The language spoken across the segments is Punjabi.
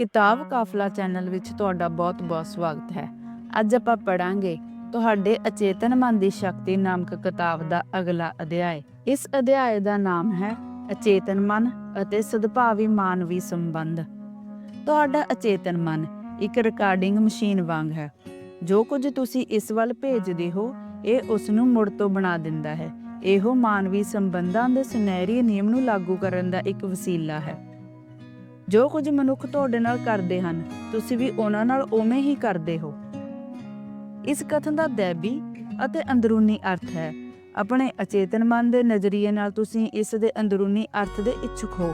ਕਿਤਾਬ ਕਾਫਲਾ ਚੈਨਲ ਵਿੱਚ ਤੁਹਾਡਾ ਬਹੁਤ-ਬਹੁਤ ਸਵਾਗਤ ਹੈ। ਅੱਜ ਆਪਾਂ ਪੜਾਂਗੇ ਤੁਹਾਡੇ ਅਚੇਤਨ ਮਨ ਦੀ ਸ਼ਕਤੀ ਨਾਮਕ ਕਿਤਾਬ ਦਾ ਅਗਲਾ ਅਧਿਆਇ। ਇਸ ਅਧਿਆਇ ਦਾ ਨਾਮ ਹੈ ਅਚੇਤਨ ਮਨ ਅਤੇ ਸਦਭਾਵੀ ਮਾਨਵੀ ਸੰਬੰਧ। ਤੁਹਾਡਾ ਅਚੇਤਨ ਮਨ ਇੱਕ ਰਿਕਾਰਡਿੰਗ ਮਸ਼ੀਨ ਵਾਂਗ ਹੈ। ਜੋ ਕੁਝ ਤੁਸੀਂ ਇਸ ਵੱਲ ਭੇਜਦੇ ਹੋ, ਇਹ ਉਸ ਨੂੰ ਮੁੜ ਤੋਂ ਬਣਾ ਦਿੰਦਾ ਹੈ। ਇਹੋ ਮਾਨਵੀ ਸੰਬੰਧਾਂ ਦੇ ਸੁਨਹਿਰੀ ਨਿਯਮ ਨੂੰ ਲਾਗੂ ਕਰਨ ਦਾ ਇੱਕ ਵਸੀਲਾ ਹੈ। ਜੋ ਕੁਝ ਮਨੁੱਖ ਤੁਹਾਡੇ ਨਾਲ ਕਰਦੇ ਹਨ, ਤੁਸੀਂ ਵੀ ਉਹਨਾਂ ਨਾਲ ਉਵੇਂ ਹੀ ਕਰਦੇ ਹੋ। ਇਸ ਕਥਨ ਦਾ ਦੈਬੀ ਅਤੇ ਅੰਦਰੂਨੀ ਅਰਥ ਹੈ। ਆਪਣੇ ਅਚੇਤਨ ਮਨ ਦੇ ਨਜ਼ਰੀਏ ਨਾਲ ਤੁਸੀਂ ਇਸ ਦੇ ਅੰਦਰੂਨੀ ਅਰਥ ਦੇ ਇੱਛੁਕ ਹੋ।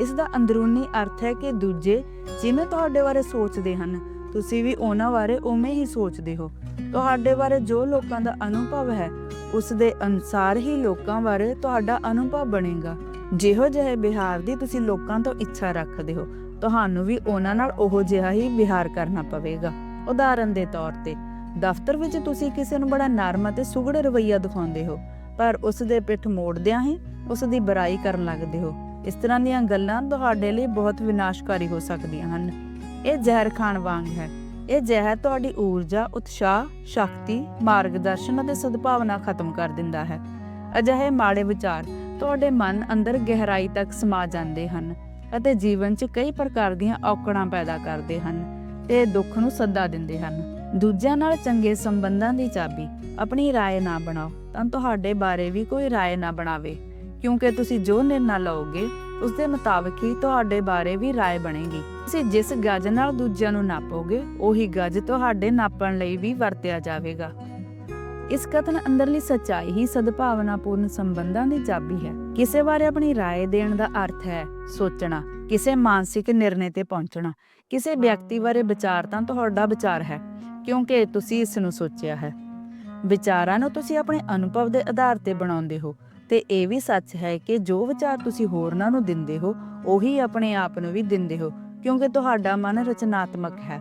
ਇਸ ਦਾ ਅੰਦਰੂਨੀ ਅਰਥ ਹੈ ਕਿ ਦੂਜੇ ਜਿਵੇਂ ਤੁਹਾਡੇ ਬਾਰੇ ਸੋਚਦੇ ਹਨ, ਤੁਸੀਂ ਵੀ ਉਹਨਾਂ ਬਾਰੇ ਉਵੇਂ ਹੀ ਸੋਚਦੇ ਹੋ। ਤੁਹਾਡੇ ਬਾਰੇ ਜੋ ਲੋਕਾਂ ਦਾ ਅਨੁਭਵ ਹੈ, ਉਸ ਦੇ ਅਨਸਾਰ ਹੀ ਲੋਕਾਂ ਬਾਰੇ ਤੁਹਾਡਾ ਅਨੁਭਵ ਬਣੇਗਾ। ਜਿਹੋ ਜਿਹੇ ਵਿਹਾਰ ਦੀ ਤੁਸੀਂ ਲੋਕਾਂ ਤੋਂ ਇੱਛਾ ਰੱਖਦੇ ਹੋ ਤੁਹਾਨੂੰ ਵੀ ਉਹਨਾਂ ਨਾਲ ਉਹੋ ਜਿਹਾ ਹੀ ਵਿਹਾਰ ਕਰਨਾ ਪਵੇਗਾ। ਉਦਾਹਰਨ ਦੇ ਤੌਰ ਤੇ ਦਫ਼ਤਰ ਵਿੱਚ ਤੁਸੀਂ ਕਿਸੇ ਨੂੰ ਬੜਾ ਨਰਮ ਅਤੇ ਸੁਘੜ ਰਵੱਈਆ ਦਿਖਾਉਂਦੇ ਹੋ ਪਰ ਉਸ ਦੇ ਪਿੱਠ ਮੋੜਦਿਆਂ ਹੀ ਉਸ ਦੀ ਬੁਰਾਈ ਕਰਨ ਲੱਗਦੇ ਹੋ। ਇਸ ਤਰ੍ਹਾਂ ਦੀਆਂ ਗੱਲਾਂ ਤੁਹਾਡੇ ਲਈ ਬਹੁਤ ਵਿਨਾਸ਼ਕਾਰੀ ਹੋ ਸਕਦੀਆਂ ਹਨ। ਇਹ ਜ਼ਹਿਰ ਖਾਣ ਵਾਂਗ ਹੈ। ਇਹ ਜ਼ਹਿਰ ਤੁਹਾਡੀ ਊਰਜਾ, ਉਤਸ਼ਾਹ, ਸ਼ਕਤੀ, ਮਾਰਗਦਰਸ਼ਨ ਅਤੇ ਸਦਭਾਵਨਾ ਖਤਮ ਕਰ ਦਿੰਦਾ ਹੈ। ਅਜਿਹੇ ਮਾੜੇ ਵਿਚਾਰ ਤੁਹਾਡੇ ਮਨ ਅੰਦਰ ਗਹਿਰਾਈ ਤੱਕ ਸਮਾ ਜਾਂਦੇ ਹਨ ਅਤੇ ਜੀਵਨ 'ਚ ਕਈ ਪ੍ਰਕਾਰ ਦੀਆਂ ਔਕੜਾਂ ਪੈਦਾ ਕਰਦੇ ਹਨ ਤੇ ਦੁੱਖ ਨੂੰ ਸੱਦਾ ਦਿੰਦੇ ਹਨ। ਦੂਜਿਆਂ ਨਾਲ ਚੰਗੇ ਸੰਬੰਧਾਂ ਦੀ ਚਾਬੀ ਆਪਣੀ رائے ਨਾ ਬਣਾਓ ਤਾਂ ਤੁਹਾਡੇ ਬਾਰੇ ਵੀ ਕੋਈ رائے ਨਾ ਬਣਾਵੇ ਕਿਉਂਕਿ ਤੁਸੀਂ ਜੋ ਨਿਰਣਾ ਲਓਗੇ ਉਸ ਦੇ ਮੁਤਾਬਕ ਹੀ ਤੁਹਾਡੇ ਬਾਰੇ ਵੀ رائے ਬਣੇਗੀ ਤੁਸੀਂ ਜਿਸ ਗੱਜ ਨਾਲ ਦੂਜਿਆਂ ਨੂੰ ਨਾਪੋਗੇ ਉਹੀ ਗੱਜ ਤੁਹਾਡੇ ਨਾਪਣ ਲਈ ਵੀ ਵਰਤਿਆ ਜਾਵੇਗਾ ਇਸ ਕਥਨ ਅੰਦਰਲੀ ਸੱਚਾਈ ਹੀ ਸਦਭਾਵਨਾਪੂਰਨ ਸੰਬੰਧਾਂ ਦੀ ਚਾਬੀ ਹੈ ਕਿਸੇ ਬਾਰੇ ਆਪਣੀ رائے ਦੇਣ ਦਾ ਅਰਥ ਹੈ ਸੋਚਣਾ ਕਿਸੇ ਮਾਨਸਿਕ ਨਿਰਣੇ ਤੇ ਪਹੁੰਚਣਾ ਕਿਸੇ ਵਿਅਕਤੀ ਬਾਰੇ ਵਿਚਾਰ ਤਾਂ ਤੁਹਾਡਾ ਵਿਚਾਰ ਹੈ ਕਿਉਂਕਿ ਤੁਸੀਂ ਇਸ ਨੂੰ ਸੋਚਿਆ ਹੈ ਵਿਚਾਰਾਂ ਨੂੰ ਤੁਸੀਂ ਆਪਣੇ ਅਨੁਭਵ ਦੇ ਆਧਾਰ ਤੇ ਬਣਾਉਂਦੇ ਹੋ ਤੇ ਇਹ ਵੀ ਸੱਚ ਹੈ ਕਿ ਜੋ ਵਿਚਾਰ ਤੁਸੀਂ ਹੋਰਨਾਂ ਨੂੰ ਦਿੰਦੇ ਹੋ ਉਹੀ ਆਪਣੇ ਆਪ ਨੂੰ ਵੀ ਦਿੰਦੇ ਹੋ ਕਿਉਂਕਿ ਤੁਹਾਡਾ ਮਨ ਰਚਨਾਤਮਕ ਹੈ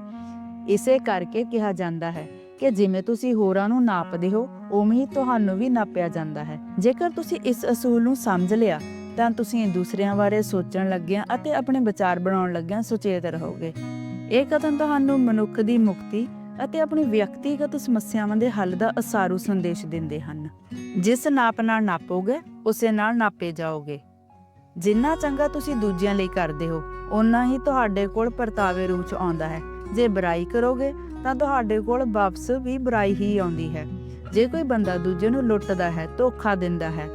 ਇਸੇ ਕਰਕੇ ਕਿਹਾ ਜਾਂਦਾ ਹੈ ਕਿ ਜਿਵੇਂ ਤੁਸੀਂ ਹੋਰਾਂ ਨੂੰ ਨਾਪਦੇ ਹੋ, ਉਵੇਂ ਹੀ ਤੁਹਾਨੂੰ ਵੀ ਨਾਪਿਆ ਜਾਂਦਾ ਹੈ। ਜੇਕਰ ਤੁਸੀਂ ਇਸ ਅਸੂਲ ਨੂੰ ਸਮਝ ਲਿਆ, ਤਾਂ ਤੁਸੀਂ ਦੂਸਰਿਆਂ ਬਾਰੇ ਸੋਚਣ ਲੱਗਿਆਂ ਅਤੇ ਆਪਣੇ ਵਿਚਾਰ ਬਣਾਉਣ ਲੱਗਿਆਂ ਸੁਚੇਤ ਰਹੋਗੇ। ਇਹ ਕਥਨ ਤੁਹਾਨੂੰ ਮਨੁੱਖ ਦੀ ਮੁਕਤੀ ਅਤੇ ਆਪਣੀ ਵਿਅਕਤੀਗਤ ਸਮੱਸਿਆਵਾਂ ਦੇ ਹੱਲ ਦਾ ਅਸਾਰੂ ਸੰਦੇਸ਼ ਦਿੰਦੇ ਹਨ। ਜਿਸ ਨਾਪ ਨਾਲ ਨਾਪੋਗੇ, ਉਸੇ ਨਾਲ ਨਾਪੇ ਜਾਓਗੇ। ਜਿੰਨਾ ਚੰਗਾ ਤੁਸੀਂ ਦੂਜਿਆਂ ਲਈ ਕਰਦੇ ਹੋ, ਓਨਾ ਹੀ ਤੁਹਾਡੇ ਕੋਲ ਪਰਤਾਵੇ ਰੂਪ ਚ ਆਉਂਦਾ ਹੈ। ਜੇ ਬੁਰਾਈ ਕਰੋਗੇ ਤਾਂ ਤੁਹਾਡੇ ਕੋਲ ਵਾਪਸ ਵੀ ਬੁਰਾਈ ਹੀ ਆਉਂਦੀ ਹੈ। ਜੇ ਕੋਈ ਬੰਦਾ ਦੂਜੇ ਨੂੰ ਲੁੱਟਦਾ ਹੈ, ਧੋਖਾ ਦਿੰਦਾ ਹੈ,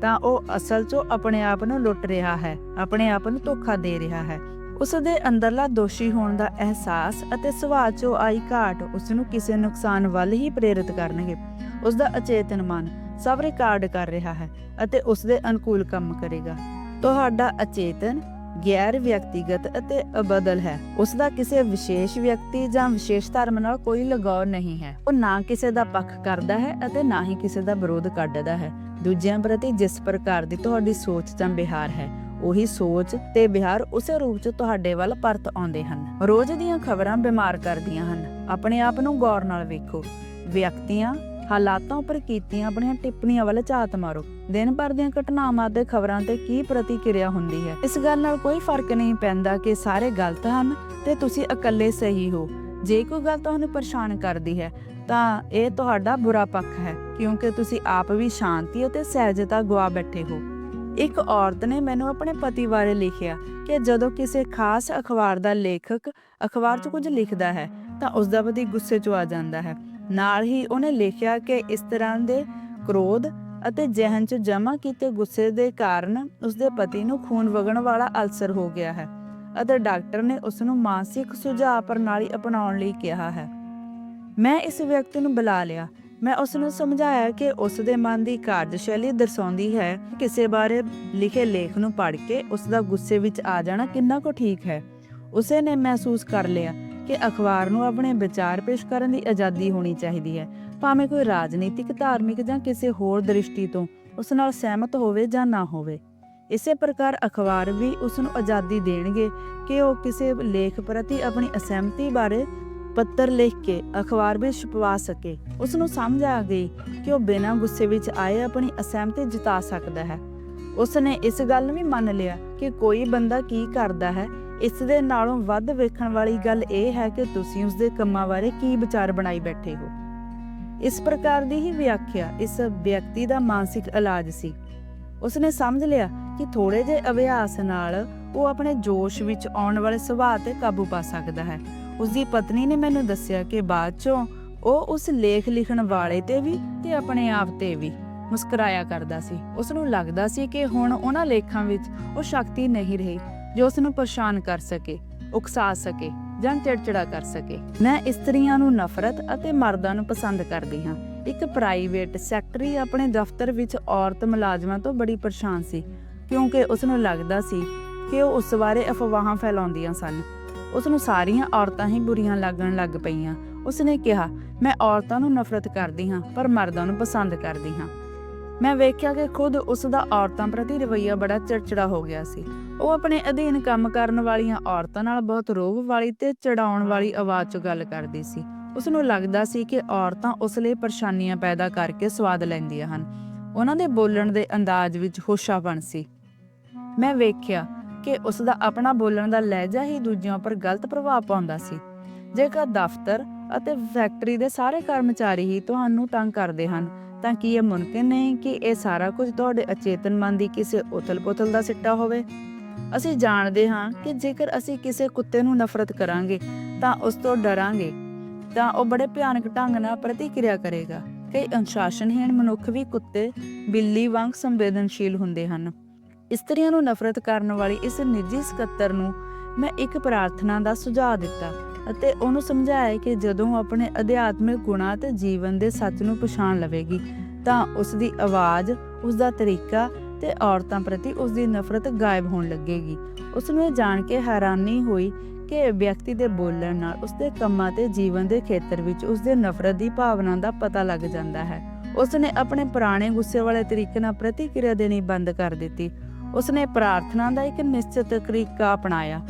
ਤਾਂ ਉਹ ਅਸਲ 'ਚ ਆਪਣੇ ਆਪ ਨੂੰ ਲੁੱਟ ਰਿਹਾ ਹੈ, ਆਪਣੇ ਆਪ ਨੂੰ ਧੋਖਾ ਦੇ ਰਿਹਾ ਹੈ। ਉਸ ਦੇ ਅੰਦਰਲਾ ਦੋਸ਼ੀ ਹੋਣ ਦਾ ਅਹਿਸਾਸ ਅਤੇ ਸੁਭਾਅ 'ਚੋਂ ਆਈ ਘਾਟ ਉਸ ਨੂੰ ਕਿਸੇ ਨੁਕਸਾਨ ਵੱਲ ਹੀ ਪ੍ਰੇਰਿਤ ਕਰਨਗੇ। ਉਸ ਦਾ ਅਚੇਤਨ ਮਨ ਸਭ ਰਿਕਾਰਡ ਕਰ ਰਿਹਾ ਹੈ ਅਤੇ ਉਸ ਦੇ ਅਨੁਕੂਲ ਕੰਮ ਕਰੇਗਾ। ਤੁਹਾਡਾ ਅਚੇਤਨ ਗੈਰ ਵਿਅਕਤੀਗਤ ਅਤੇ ਅਬਦਲ ਹੈ। ਉਸ ਦਾ ਕਿਸੇ ਵਿਸ਼ੇਸ਼ ਵਿਅਕਤੀ ਜਾਂ ਵਿਸ਼ੇਸ਼ ਧਰਮ ਨਾਲ ਕੋਈ ਲਗਾਵ ਨਹੀਂ ਹੈ। ਉਹ ਨਾ ਕਿਸੇ ਦਾ ਪੱਖ ਕਰਦਾ ਹੈ ਅਤੇ ਨਾ ਹੀ ਕਿਸੇ ਦਾ ਵਿਰੋਧ ਕੱਢਦਾ ਹੈ। ਦੂਜਿਆਂ ਪ੍ਰਤੀ ਜਿਸ ਪ੍ਰਕਾਰ ਦੀ ਤੁਹਾਡੀ ਸੋਚ ਜਾਂ ਵਿਹਾਰ ਹੈ, ਉਹੀ ਸੋਚ ਤੇ ਵਿਹਾਰ ਉਸੇ ਰੂਪ 'ਚ ਤੁਹਾਡੇ ਵੱਲ ਪਰਤ ਆਉਂਦੇ ਹਨ। ਰੋਜ਼ ਦੀਆਂ ਖਬਰਾਂ ਬਿਮਾਰ ਕਰਦੀਆਂ ਹਨ। ਆਪਣੇ ਆਪ ਨੂੰ ਗੌਰ ਨਾਲ ਵੇਖੋ। ਵਿਅਕਤੀਆਂ ਹਾਲਾਤਾਂ ਉੱਪਰ ਕੀਤੀਆਂ ਆਪਣੀਆਂ ਟਿੱਪਣੀਆਂ ਵੱਲ ਝਾਤ ਮਾਰੋ। ਦਿਨ ਭਰ ਦੀਆਂ ਘਟਨਾਵਾਂ ਤੇ ਖਬਰਾਂ ਤੇ ਕੀ ਪ੍ਰਤੀਕਿਰਿਆ ਹੁੰਦੀ ਹੈ? ਇਸ ਗੱਲ ਨਾਲ ਕੋਈ ਫ਼ਰਕ ਨਹੀਂ ਪੈਂਦਾ ਕਿ ਸਾਰੇ ਗਲਤ ਹਨ ਤੇ ਤੁਸੀਂ ਇਕੱਲੇ ਸਹੀ ਹੋ। ਜੇ ਕੋਈ ਗੱਲ ਤੁਹਾਨੂੰ ਪਰੇਸ਼ਾਨ ਕਰਦੀ ਹੈ, ਤਾਂ ਇਹ ਤੁਹਾਡਾ ਬੁਰਾ ਪੱਖ ਹੈ, ਕਿਉਂਕਿ ਤੁਸੀਂ ਆਪ ਵੀ ਸ਼ਾਂਤੀ ਅਤੇ ਸਹਿਜਤਾ ਗਵਾ ਬੈਠੇ ਹੋ। ਇੱਕ ਔਰਤ ਨੇ ਮੈਨੂੰ ਆਪਣੇ ਪਤੀ ਬਾਰੇ ਲਿਖਿਆ ਕਿ ਜਦੋਂ ਕਿਸੇ ਖਾਸ ਅਖਬਾਰ ਦਾ ਲੇਖਕ ਅਖਬਾਰ 'ਚ ਕੁਝ ਲਿਖਦਾ ਹੈ, ਤਾਂ ਉਸ ਦਾ ਪਤੀ ਗੁੱਸੇ 'ਚ ਆ ਜਾਂਦਾ ਹੈ। ਨਾਲ ਹੀ ਉਹਨੇ ਲਿਖਿਆ ਕਿ ਇਸ ਤਰ੍ਹਾਂ ਦੇ ਕ੍ਰੋਧ ਅਤੇ ਜਹਨ 'ਚ ਜਮ੍ਹਾਂ ਕੀਤੇ ਗੁੱਸੇ ਦੇ ਕਾਰਨ ਉਸ ਪਤੀ ਨੂੰ ਖੂਨ ਵਗਣ ਵਾਲਾ ਅਲਸਰ ਹੋ ਗਿਆ ਹੈ ਅਤੇ ਡਾਕਟਰ ਨੇ ਉਸ ਨੂੰ ਮਾਨਸਿਕ ਸੁਝਾਅ ਪ੍ਰਣਾਲੀ ਅਪਣਾਉਣ ਲਈ ਕਿਹਾ ਹੈ। ਮੈਂ ਇਸ ਵਿਅਕਤੀ ਨੂੰ ਬੁਲਾ ਲਿਆ। ਮੈਂ ਉਸ ਨੂੰ ਸਮਝਾਇਆ ਕਿ ਉਸ ਦੇ ਮਨ ਦੀ ਕਾਰਜਸ਼ੈਲੀ ਦਰਸਾਉਂਦੀ ਹੈ। ਕਿਸੇ ਬਾਰੇ ਲਿਖੇ ਲੇਖ ਨੂੰ ਪੜ੍ਹ ਕੇ ਉਸ ਦਾ ਗੁੱਸੇ ਵਿੱਚ ਆ ਜਾਣਾ ਕਿੰਨਾ ਕੁ ਠੀਕ ਹੈ। ਉਸੇ ਨੇ ਮਹਿਸੂਸ ਕਰ ਲਿਆ ਕਿ ਅਖਬਾਰ ਨੂੰ ਆਪਣੇ ਵਿਚਾਰ ਪੇਸ਼ ਕਰਨ ਦੀ ਆਜ਼ਾਦੀ ਹੋਣੀ ਚਾਹੀਦੀ ਹੈ। ਭਾਵੇਂ ਕੋਈ ਰਾਜਨੀਤਿਕ, ਧਾਰਮਿਕ ਜਾਂ ਕਿਸੇ ਹੋਰ ਦ੍ਰਿਸ਼ਟੀ ਤੋਂ ਉਸ ਨਾਲ ਸਹਿਮਤ ਹੋਵੇ ਜਾਂ ਨਾ ਹੋਵੇ। ਇਸੇ ਪ੍ਰਕਾਰ ਅਖਬਾਰ ਵੀ ਉਸ ਨੂੰ ਆਜ਼ਾਦੀ ਦੇਣਗੇ ਕਿ ਉਹ ਕਿਸੇ ਲੇਖ ਪ੍ਰਤੀ ਆਪਣੀ ਅਸਹਿਮਤੀ ਬਾਰੇ ਪੱਤਰ ਲਿਖ ਕੇ, ਅਖਬਾਰ ਵਿੱਚ ਛਪਵਾ ਸਕੇ। ਉਸ ਨੂੰ ਸਮਝ ਆ ਗਈ ਕਿ ਉਹ ਬਿਨਾਂ ਗੁੱਸੇ ਵਿੱਚ ਆਏ ਆਪਣੀ ਅਸਹਿਮਤੀ ਜਤਾ ਸਕਦਾ ਹੈ। ਉਸ ਨੇ ਇਸ ਗੱਲ ਨੂੰ ਵੀ ਮੰਨ ਲਿਆ ਕਿ ਕੋਈ ਬੰਦਾ ਕੀ ਕਰਦਾ ਹੈ ਇਸ ਦੇ ਨਾਲੋਂ ਵੱਧ ਵੇਖਣ ਵਾਲੀ ਗੱਲ ਇਹ ਹੈ ਕਿ ਤੁਸੀਂ ਉਸ ਦੇ ਕੰਮਾਂ ਬਾਰੇ ਕੀ ਵਿਚਾਰ ਬਣਾਈ ਬੈਠੇ ਹੋ। ਇਸ ਪ੍ਰਕਾਰ ਦੀ ਹੀ ਵਿਆਖਿਆ ਇਸ ਵਿਅਕਤੀ ਦਾ ਮਾਨਸਿਕ ਇਲਾਜ ਸੀ। ਉਸਨੇ ਸਮਝ ਲਿਆ ਕਿ ਥੋੜੇ ਜਿਹੇ ਅਭਿਆਸ ਨਾਲ ਉਹ ਆਪਣੇ ਜੋਸ਼ ਵਿੱਚ ਆਉਣ ਵਾਲੇ ਸੁਭਾਅ ਤੇ ਕਾਬੂ ਪਾ ਸਕਦਾ ਹੈ। ਉਸ ਦੀ ਪਤਨੀ ਨੇ ਮੈਨੂੰ ਦੱਸਿਆ ਕਿ ਬਾਅਦ ਚੋਂ ਉਹ ਉਸ ਲੇਖ ਲਿਖਣ ਵਾਲੇ ਤੇ ਵੀ ਤੇ ਆਪਣੇ ਆਪ ਤੇ ਵੀ ਮੁਸਕਰਾਇਆ ਕਰਦਾ ਸੀ। ਉਸ ਨੂੰ ਲੱਗਦਾ ਸੀ ਕਿ ਹੁਣ ਉਹਨਾਂ ਲੇਖਾਂ ਵਿੱਚ ਉਹ ਸ਼ਕਤੀ ਨਹੀਂ ਰਹੀ। ਜੋ ਉਸ ਨੂੰ ਪਰੇਸ਼ਾਨ ਕਰ ਸਕੇ, ਉਕਸਾ ਸਕੇ ਜਾਂ ਚਿੜਚਿੜਾ ਕਰ ਸਕੇ। ਮੈਂ ਇਸਤਰੀਆਂ ਨੂੰ ਨਫ਼ਰਤ ਅਤੇ ਮਰਦਾਂ ਨੂੰ ਪਸੰਦ ਕਰਦੀ ਹਾਂ। ਇੱਕ ਪ੍ਰਾਈਵੇਟ ਸੈਕਟਰੀ ਆਪਣੇ ਦਫ਼ਤਰ ਵਿੱਚ ਔਰਤ ਮੁਲਾਜ਼ਮਾਂ ਤੋਂ ਬੜੀ ਪਰੇਸ਼ਾਨ ਸੀ, ਕਿਉਂਕਿ ਉਸ ਨੂੰ ਲੱਗਦਾ ਸੀ ਕਿ ਉਹ ਉਸ ਬਾਰੇ ਅਫਵਾਹਾਂ ਫੈਲਾਉਂਦੀਆਂ ਸਨ। ਉਸ ਨੂੰ ਸਾਰੀਆਂ ਔਰਤਾਂ ਹੀ ਬੁਰੀਆਂ ਲੱਗਣ ਲੱਗ ਪਈਆਂ। ਉਸ ਨੇ ਕਿਹਾ, ਮੈਂ ਔਰਤਾਂ ਨੂੰ ਨਫ਼ਰਤ ਕਰਦੀ ਹਾਂ, ਪਰ ਮਰਦਾਂ ਨੂੰ ਪਸੰਦ ਕਰਦੀ ਹਾਂ। ਮੈਂ ਵੇਖਿਆ ਕਿ ਖੁਦ ਉਸ ਦਾ ਔਰਤਾਂ ਪ੍ਰਤੀ ਰਵੱਈਆ ਬੜਾ ਚਿੜਚਿੜਾ ਹੋ ਗਿਆ ਸੀ। ਉਹ ਆਪਣੇ ਅਧੀਨ ਕੰਮ ਕਰਨ ਵਾਲੀਆਂ ਔਰਤਾਂ ਨਾਲ ਬਹੁਤ ਰੋਹਬ ਵਾਲੀ ਤੇ ਚੜਾਉਣ ਵਾਲੀ ਆਵਾਜ਼ 'ਚ ਗੱਲ ਕਰਦੀ ਸੀ। ਉਸ ਨੂੰ ਲੱਗਦਾ ਸੀ ਕਿ ਔਰਤਾਂ ਉਸ ਲਈ ਪਰੇਸ਼ਾਨੀਆਂ ਪੈਦਾ ਕਰਕੇ ਸਵਾਦ ਲੈਂਦੀਆਂ ਹਨ। ਉਹਨਾਂ ਦੇ ਬੋਲਣ ਦੇ ਅੰਦਾਜ਼ ਵਿੱਚ ਹੋਸ਼ਾਪਣ ਸੀ। ਮੈਂ ਵੇਖਿਆ ਕਿ ਉਸ ਦਾ ਆਪਣਾ ਬੋਲਣ ਦਾ ਲਹਿਜਾ ਹੀ ਦੂਜਿਆਂ ਉੱਪਰ ਗਲਤ ਪ੍ਰਭਾਵ ਪਾਉਂਦਾ ਸੀ। ਜੇਕਰ ਦਫ਼ਤਰ ਅਤੇ ਫੈਕਟਰੀ ਦੇ ਸਾਰੇ ਕਰਮਚਾਰੀ ਹੀ ਤੁਹਾਨੂੰ ਤੰਗ ਕਰਦੇ ਹਨ ਤਾਂ ਕੀ ਇਹ ਮੁਮਕਿਨ ਨਹੀਂ ਕਿ ਇਹ ਸਾਰਾ ਕੁਝ ਤੁਹਾਡੇ ਅਚੇਤਨ ਮਨ ਦੀ ਕਿਸੇ ਉਥਲ-ਪੁਥਲ ਦਾ ਸਿੱਟਾ ਹੋਵੇ? ਅਸੀਂ ਜਾਣਦੇ ਹਾਂ ਕਿ ਜੇਕਰ ਅਸੀਂ ਕਿਸੇ ਕੁੱਤੇ ਨੂੰ ਨਫ਼ਰਤ ਕਰਾਂਗੇ, ਤਾਂ ਉਸ ਤੋਂ ਡਰਾਂਗੇ। ਤਾਂ ਉਹ ਬੜੇ ਭਿਆਨਕ ਢੰਗ ਨਾਲ ਪ੍ਰਤੀਕਿਰਿਆ ਕਰੇਗਾ। ਕਈ ਅਨੁਸ਼ਾਸਨਹੀਣ ਮਨੁੱਖ ਵੀ ਕੁੱਤੇ ਬਿੱਲੀ ਵਾਂਗ ਸੰਵੇਦਨਸ਼ੀਲ ਹੁੰਦੇ ਹਨ। ਇਸਤਰੀਆਂ ਨੂੰ ਨਫ਼ਰਤ ਕਰਨ ਵਾਲੀ ਇਸ ਨਿੱਜੀ ਸਕੱਤਰ ਨੂੰ ਮੈਂ ਇੱਕ ਪ੍ਰਾਰਥਨਾ ਦਾ ਸੁਝਾਅ ਦਿੱਤਾ। ਅਤੇ ਉਹਨੂੰ ਸਮਝਾਇਆ ਕਿ ਜਦੋਂ ਆਪਣੇ ਅਧਿਆਤਮਿਕ ਗੁਣਾਂ ਤੇ ਜੀਵਨ ਦੇ ਸੱਚ ਨੂੰ ਪਛਾਣ ਲਵੇਗੀ, ਤਾਂ ਉਸ ਦੀ ਆਵਾਜ਼ ਉਸ ਦਾ ਤਰੀਕਾ ਤੇ ਔਰਤਾਂ ਪ੍ਰਤੀ ਉਸ ਦੀ ਨਫ਼ਰਤ ਗਾਇਬ ਹੋਣ ਲੱਗੇਗੀ। ਉਸ ਨੂੰ ਜਾਣ ਕੇ ਹੈਰਾਨੀ ਹੋਈ ਕਿ ਵਿਅਕਤੀ ਦੇ ਬੋਲਣ ਨਾਲ ਉਸ ਦੇ ਕੰਮਾਂ ਤੇ ਜੀਵਨ ਦੇ ਖੇਤਰ ਵਿੱਚ ਉਸ ਦੇ ਨਫ਼ਰਤ ਦੀ ਭਾਵਨਾ ਦਾ ਪਤਾ ਲੱਗ ਜਾਂਦਾ ਹੈ। ਉਸ ਨੇ ਆਪਣੇ ਪੁਰਾਣੇ ਗੁੱਸੇ ਵਾਲੇ ਤਰੀਕੇ ਨਾਲ ਪ੍ਰਤੀਕਿਰਿਆ ਦੇਣੀ ਬੰਦ ਕਰ ਦਿੱਤੀ। ਉਸ ਨੇ ਪ੍ਰਾਰਥਨਾ ਦਾ ਇੱਕ ਨਿਸ਼ਚਿਤ ਤਰੀਕਾ ਅਪਣਾਇਆ।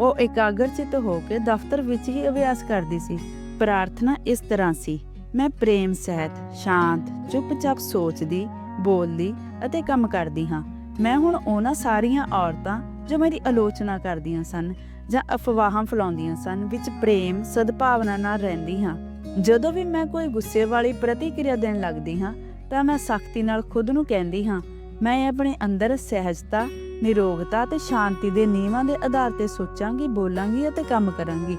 ਉਹ ਇਕਾਗਰਚਿਤ ਹੋ ਕੇ ਦਫ਼ਤਰ ਵਿੱਚ ਹੀ ਅਭਿਆਸ ਕਰਦੀ ਸੀ। ਪ੍ਰਾਰਥਨਾ ਇਸ ਤਰ੍ਹਾਂ ਸੀ, ਮੈਂ ਪ੍ਰੇਮ, ਸਹਿਤ, ਸ਼ਾਂਤ, ਚੁੱਪਚਾਪ ਸੋਚਦੀ, ਬੋਲਦੀ ਅਤੇ ਕੰਮ ਕਰਦੀ ਹਾਂ। ਮੈਂ ਹੁਣ ਉਹਨਾਂ ਸਾਰੀਆਂ ਔਰਤਾਂ ਜੋ ਮੇਰੀ ਆਲੋਚਨਾ ਕਰਦੀਆਂ ਸਨ ਜਾਂ ਅਫਵਾਹਾਂ ਫੈਲਾਉਂਦੀਆਂ ਸਨ ਵਿੱਚ ਪ੍ਰੇਮ, ਸਦਭਾਵਨਾ ਨਾਲ ਰਹਿੰਦੀ ਹਾਂ। ਜਦੋਂ ਵੀ ਮੈਂ ਕੋਈ ਗੁੱਸੇ ਵਾਲੀ ਪ੍ਰਤੀਕਿਰਿਆ ਦੇਣ ਲੱਗਦੀ ਹਾਂ ਤਾਂ ਮੈਂ ਸਖਤੀ ਨਾਲ ਖੁਦ ਨੂੰ ਕਹਿੰਦੀ ਹਾਂ ਮੈਂ ਆਪਣੇ ਅੰਦਰ ਸਹਿਜਤਾ, ਨਿਰੋਗਤਾ ਤੇ ਸ਼ਾਂਤੀ ਦੇ ਨਿਯਮਾਂ ਦੇ ਆਧਾਰ ਤੇ ਸੋਚਾਂਗੀ, ਬੋਲਾਂਗੀ ਅਤੇ ਕੰਮ ਕਰਾਂਗੀ।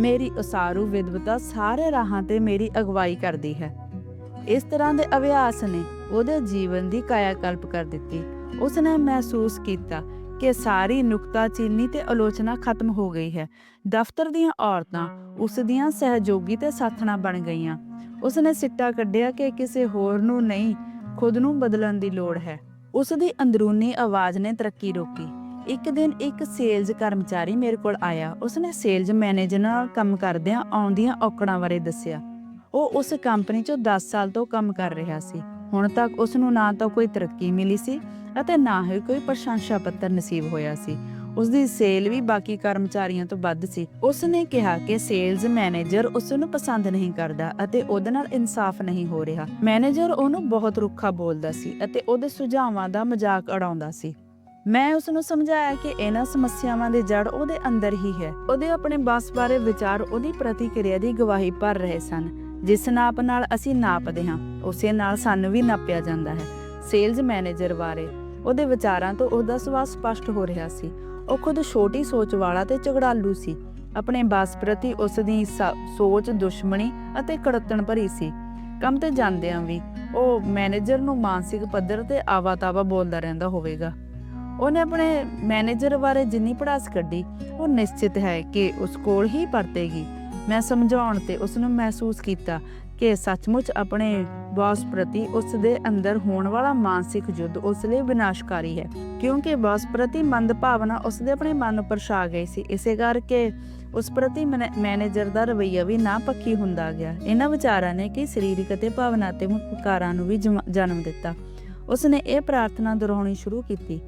ਮੇਰੀ ਉਸਾਰੂ ਵਿਦਵਤਾ ਸਾਰੇ ਰਾਹਾਂ ਤੇ ਮੇਰੀ ਅਗਵਾਈ ਕਰਦੀ ਹੈ। ਇਸ ਤਰ੍ਹਾਂ ਦੇ ਅਭਿਆਸ ਨੇ ਉਹਦੇ ਜੀਵਨ ਦੀ ਕਾਇਆਕਲਪ ਕਰ ਦਿੱਤੀ। ਉਸ ਨੇ ਮਹਿਸੂਸ ਕੀਤਾ ਕਿ ਸਾਰੀ ਨੁਕਤਾਚੀਨੀ ਤੇ ਆਲੋਚਨਾ ਖਤਮ ਹੋ ਗਈ ਹੈ। ਦਫ਼ਤਰ ਦੀਆਂ ਔਰਤਾਂ ਉਸ ਦੀਆਂ ਸਹਿਯੋਗੀ ਤੇ ਸਾਥਣਾ ਬਣ ਗਈਆਂ। ਉਸ ਨੇ ਸਿੱਟਾ ਕੱਢਿਆ ਕਿ ਕਿਸੇ ਹੋਰ ਨੂੰ ਨਹੀਂ, ਖੁਦ ਨੂੰ ਬਦਲਣ ਦੀ ਲੋੜ ਹੈ। ਉਸ ਦੀ ਅੰਦਰੂਨੀ ਆਵਾਜ਼ ਨੇ ਤਰੱਕੀ ਰੋਕੀ। ਇੱਕ ਦਿਨ ਇੱਕ ਸੇਲਜ਼ ਕਰਮਚਾਰੀ ਮੇਰੇ ਕੋਲ ਆਇਆ। ਉਸਨੇ ਸੇਲਜ਼ ਮੈਨੇਜਰ ਨਾਲ ਕੰਮ ਕਰਦਿਆਂ ਆਉਂਦੀਆਂ ਔਕੜਾਂ ਬਾਰੇ ਦੱਸਿਆ। ਉਹ ਉਸ ਕੰਪਨੀ 'ਚ 10 ਸਾਲ ਤੋਂ ਕੰਮ ਕਰ ਰਿਹਾ ਸੀ। ਹੁਣ ਤੱਕ ਉਸ ਨੂੰ ਨਾ ਤਾਂ ਕੋਈ ਤਰੱਕੀ ਮਿਲੀ ਸੀ ਅਤੇ ਨਾ ਹੀ ਕੋਈ ਪ੍ਰਸ਼ੰਸਾ ਪੱਤਰ ਨਸੀਬ ਹੋਇਆ ਸੀ। ਉਸ ਦੀ ਸੇਲ ਵੀ ਬਾਕੀ ਕਰਮਚਾਰੀਆਂ ਤੋਂ ਵੱਧ ਸੀ। ਉਸ ਨੇ ਕਿਹਾ ਕਿ ਸੇਲਜ਼ ਮੈਨੇਜਰ ਉਸ ਨੂੰ ਪਸੰਦ ਨਹੀਂ ਕਰਦਾ ਅਤੇ ਉਹਦੇ ਨਾਲ ਇਨਸਾਫ ਨਹੀਂ ਹੋ ਰਿਹਾ। ਮੈਨੇਜਰ ਉਹਨੂੰ ਬਹੁਤ ਰੁੱਖਾ ਬੋਲਦਾ ਸੀ ਅਤੇ ਉਹਦੇ ਸੁਝਾਵਾਂ ਦਾ ਮਜ਼ਾਕ ਉਡਾਉਂਦਾ ਸੀ। ਮੈਂ ਉਸ ਨੂੰ ਸਮਝਾਇਆ ਕਿ ਇਹਨਾਂ ਸਮੱਸਿਆਵਾਂ ਦੀ ਜੜ ਉਹਦੇ ਅੰਦਰ ਹੀ ਹੈ। ਉਹਦੇ ਆਪਣੇ ਬਸ ਬਾਰੇ ਵਿਚਾਰ ਉਹਦੀ ਪ੍ਰਤੀਕਿਰਿਆ ਦੀ ਗਵਾਹੀ ਭਰ ਰਹੇ ਸਨ। ਜਿਸ ਨਾਪ ਨਾਲ ਅਸੀਂ ਨਾਪਦੇ ਹਾਂ, ਉਸੇ ਨਾਲ ਸਾਨੂੰ ਵੀ ਨਾਪਿਆ ਜਾਂਦਾ ਹੈ। ਸੇਲਜ਼ ਮੈਨੇਜਰ ਬਾਰੇ ਉਹਦੇ ਵਿਚਾਰਾਂ ਤੋਂ ਉਹਦਾ ਸੁਭਾਅ ਸਪਸ਼ਟ ਹੋ ਰਿਹਾ ਸੀ। ਉਹ ਖੁਦ ਛੋਟੀ ਸੋਚ ਵਾਲਾ ਤੇ ਝਗੜਾਲੂ ਸੀ। ਆਪਣੇ ਬਾਸ ਪ੍ਰਤੀ ਉਸ ਦੀ ਸੋਚ, ਦੁਸ਼ਮਣੀ ਅਤੇ ਕੜਤਣ ਭਰੀ ਸੀ। ਕੰਮ ਤੇ ਜਾਂਦਿਆਂ ਵੀ ਉਹ ਮੈਨੇਜਰ ਨੂੰ ਮਾਨਸਿਕ ਪੱਧਰ ਤੇ ਆਵਾ-ਤਾਵਾ ਬੋਲਦਾ ਰਹਿੰਦਾ ਹੋਵੇਗਾ। ਉਹਨੇ ਆਪਣੇ ਮੈਨੇਜਰ ਬਾਰੇ ਜਿੰਨੀ ਪੜਾਸ ਕੱਢੀ, ਉਹ ਨਿਸ਼ਚਿਤ ਹੈ ਕਿ ਉਸ ਕੋਲ ਹੀ ਪਰਤੇਗੀ। ਮੈਂ ਸਮਝਾਉਣ ਤੇ ਉਸ ਨੂੰ ਮਹਿਸੂਸ ਕੀਤਾ ਕਿ ਸੱਚਮੁੱਚ ਆਪਣੇ ਬੌਸ ਪ੍ਰਤੀ ਉਸ ਦੇ ਅੰਦਰ ਹੋਣ ਵਾਲਾ ਮਾਨਸਿਕ ਯੁੱਧ ਉਸ ਲਈ ਵਿਨਾਸ਼ਕਾਰੀ ਹੈ। ਕਿਉਂਕਿ ਬੌਸ ਪ੍ਰਤੀ ਮੰਦ ਭਾਵਨਾ ਉਸ ਦੇ ਆਪਣੇ ਮਨ ਉੱਪਰ ਛਾ ਗਈ ਸੀ। ਇਸੇ ਕਰਕੇ ਉਸ ਪ੍ਰਤੀ ਮੈਨੇਜਰ ਦਾ ਰਵੱਈਆ ਵੀ ਨਾ ਪੱਕੀ ਹੁੰਦਾ ਗਿਆ। ਇਹਨਾਂ ਵਿਚਾਰਾਂ ਨੇ ਕਿ ਸਰੀਰਕ ਅਤੇ ਭਾਵਨਾਤਮਕ ਵਿਕਾਰਾਂ ਨੂੰ ਵੀ ਜਮ- ਜਨਮ ਦਿੱਤਾ। ਉਸ ਨੇ ਇਹ ਪ੍ਰਾਰਥਨਾ ਦੁਹਰਾਉਣੀ ਸ਼ੁਰੂ ਕੀਤੀ,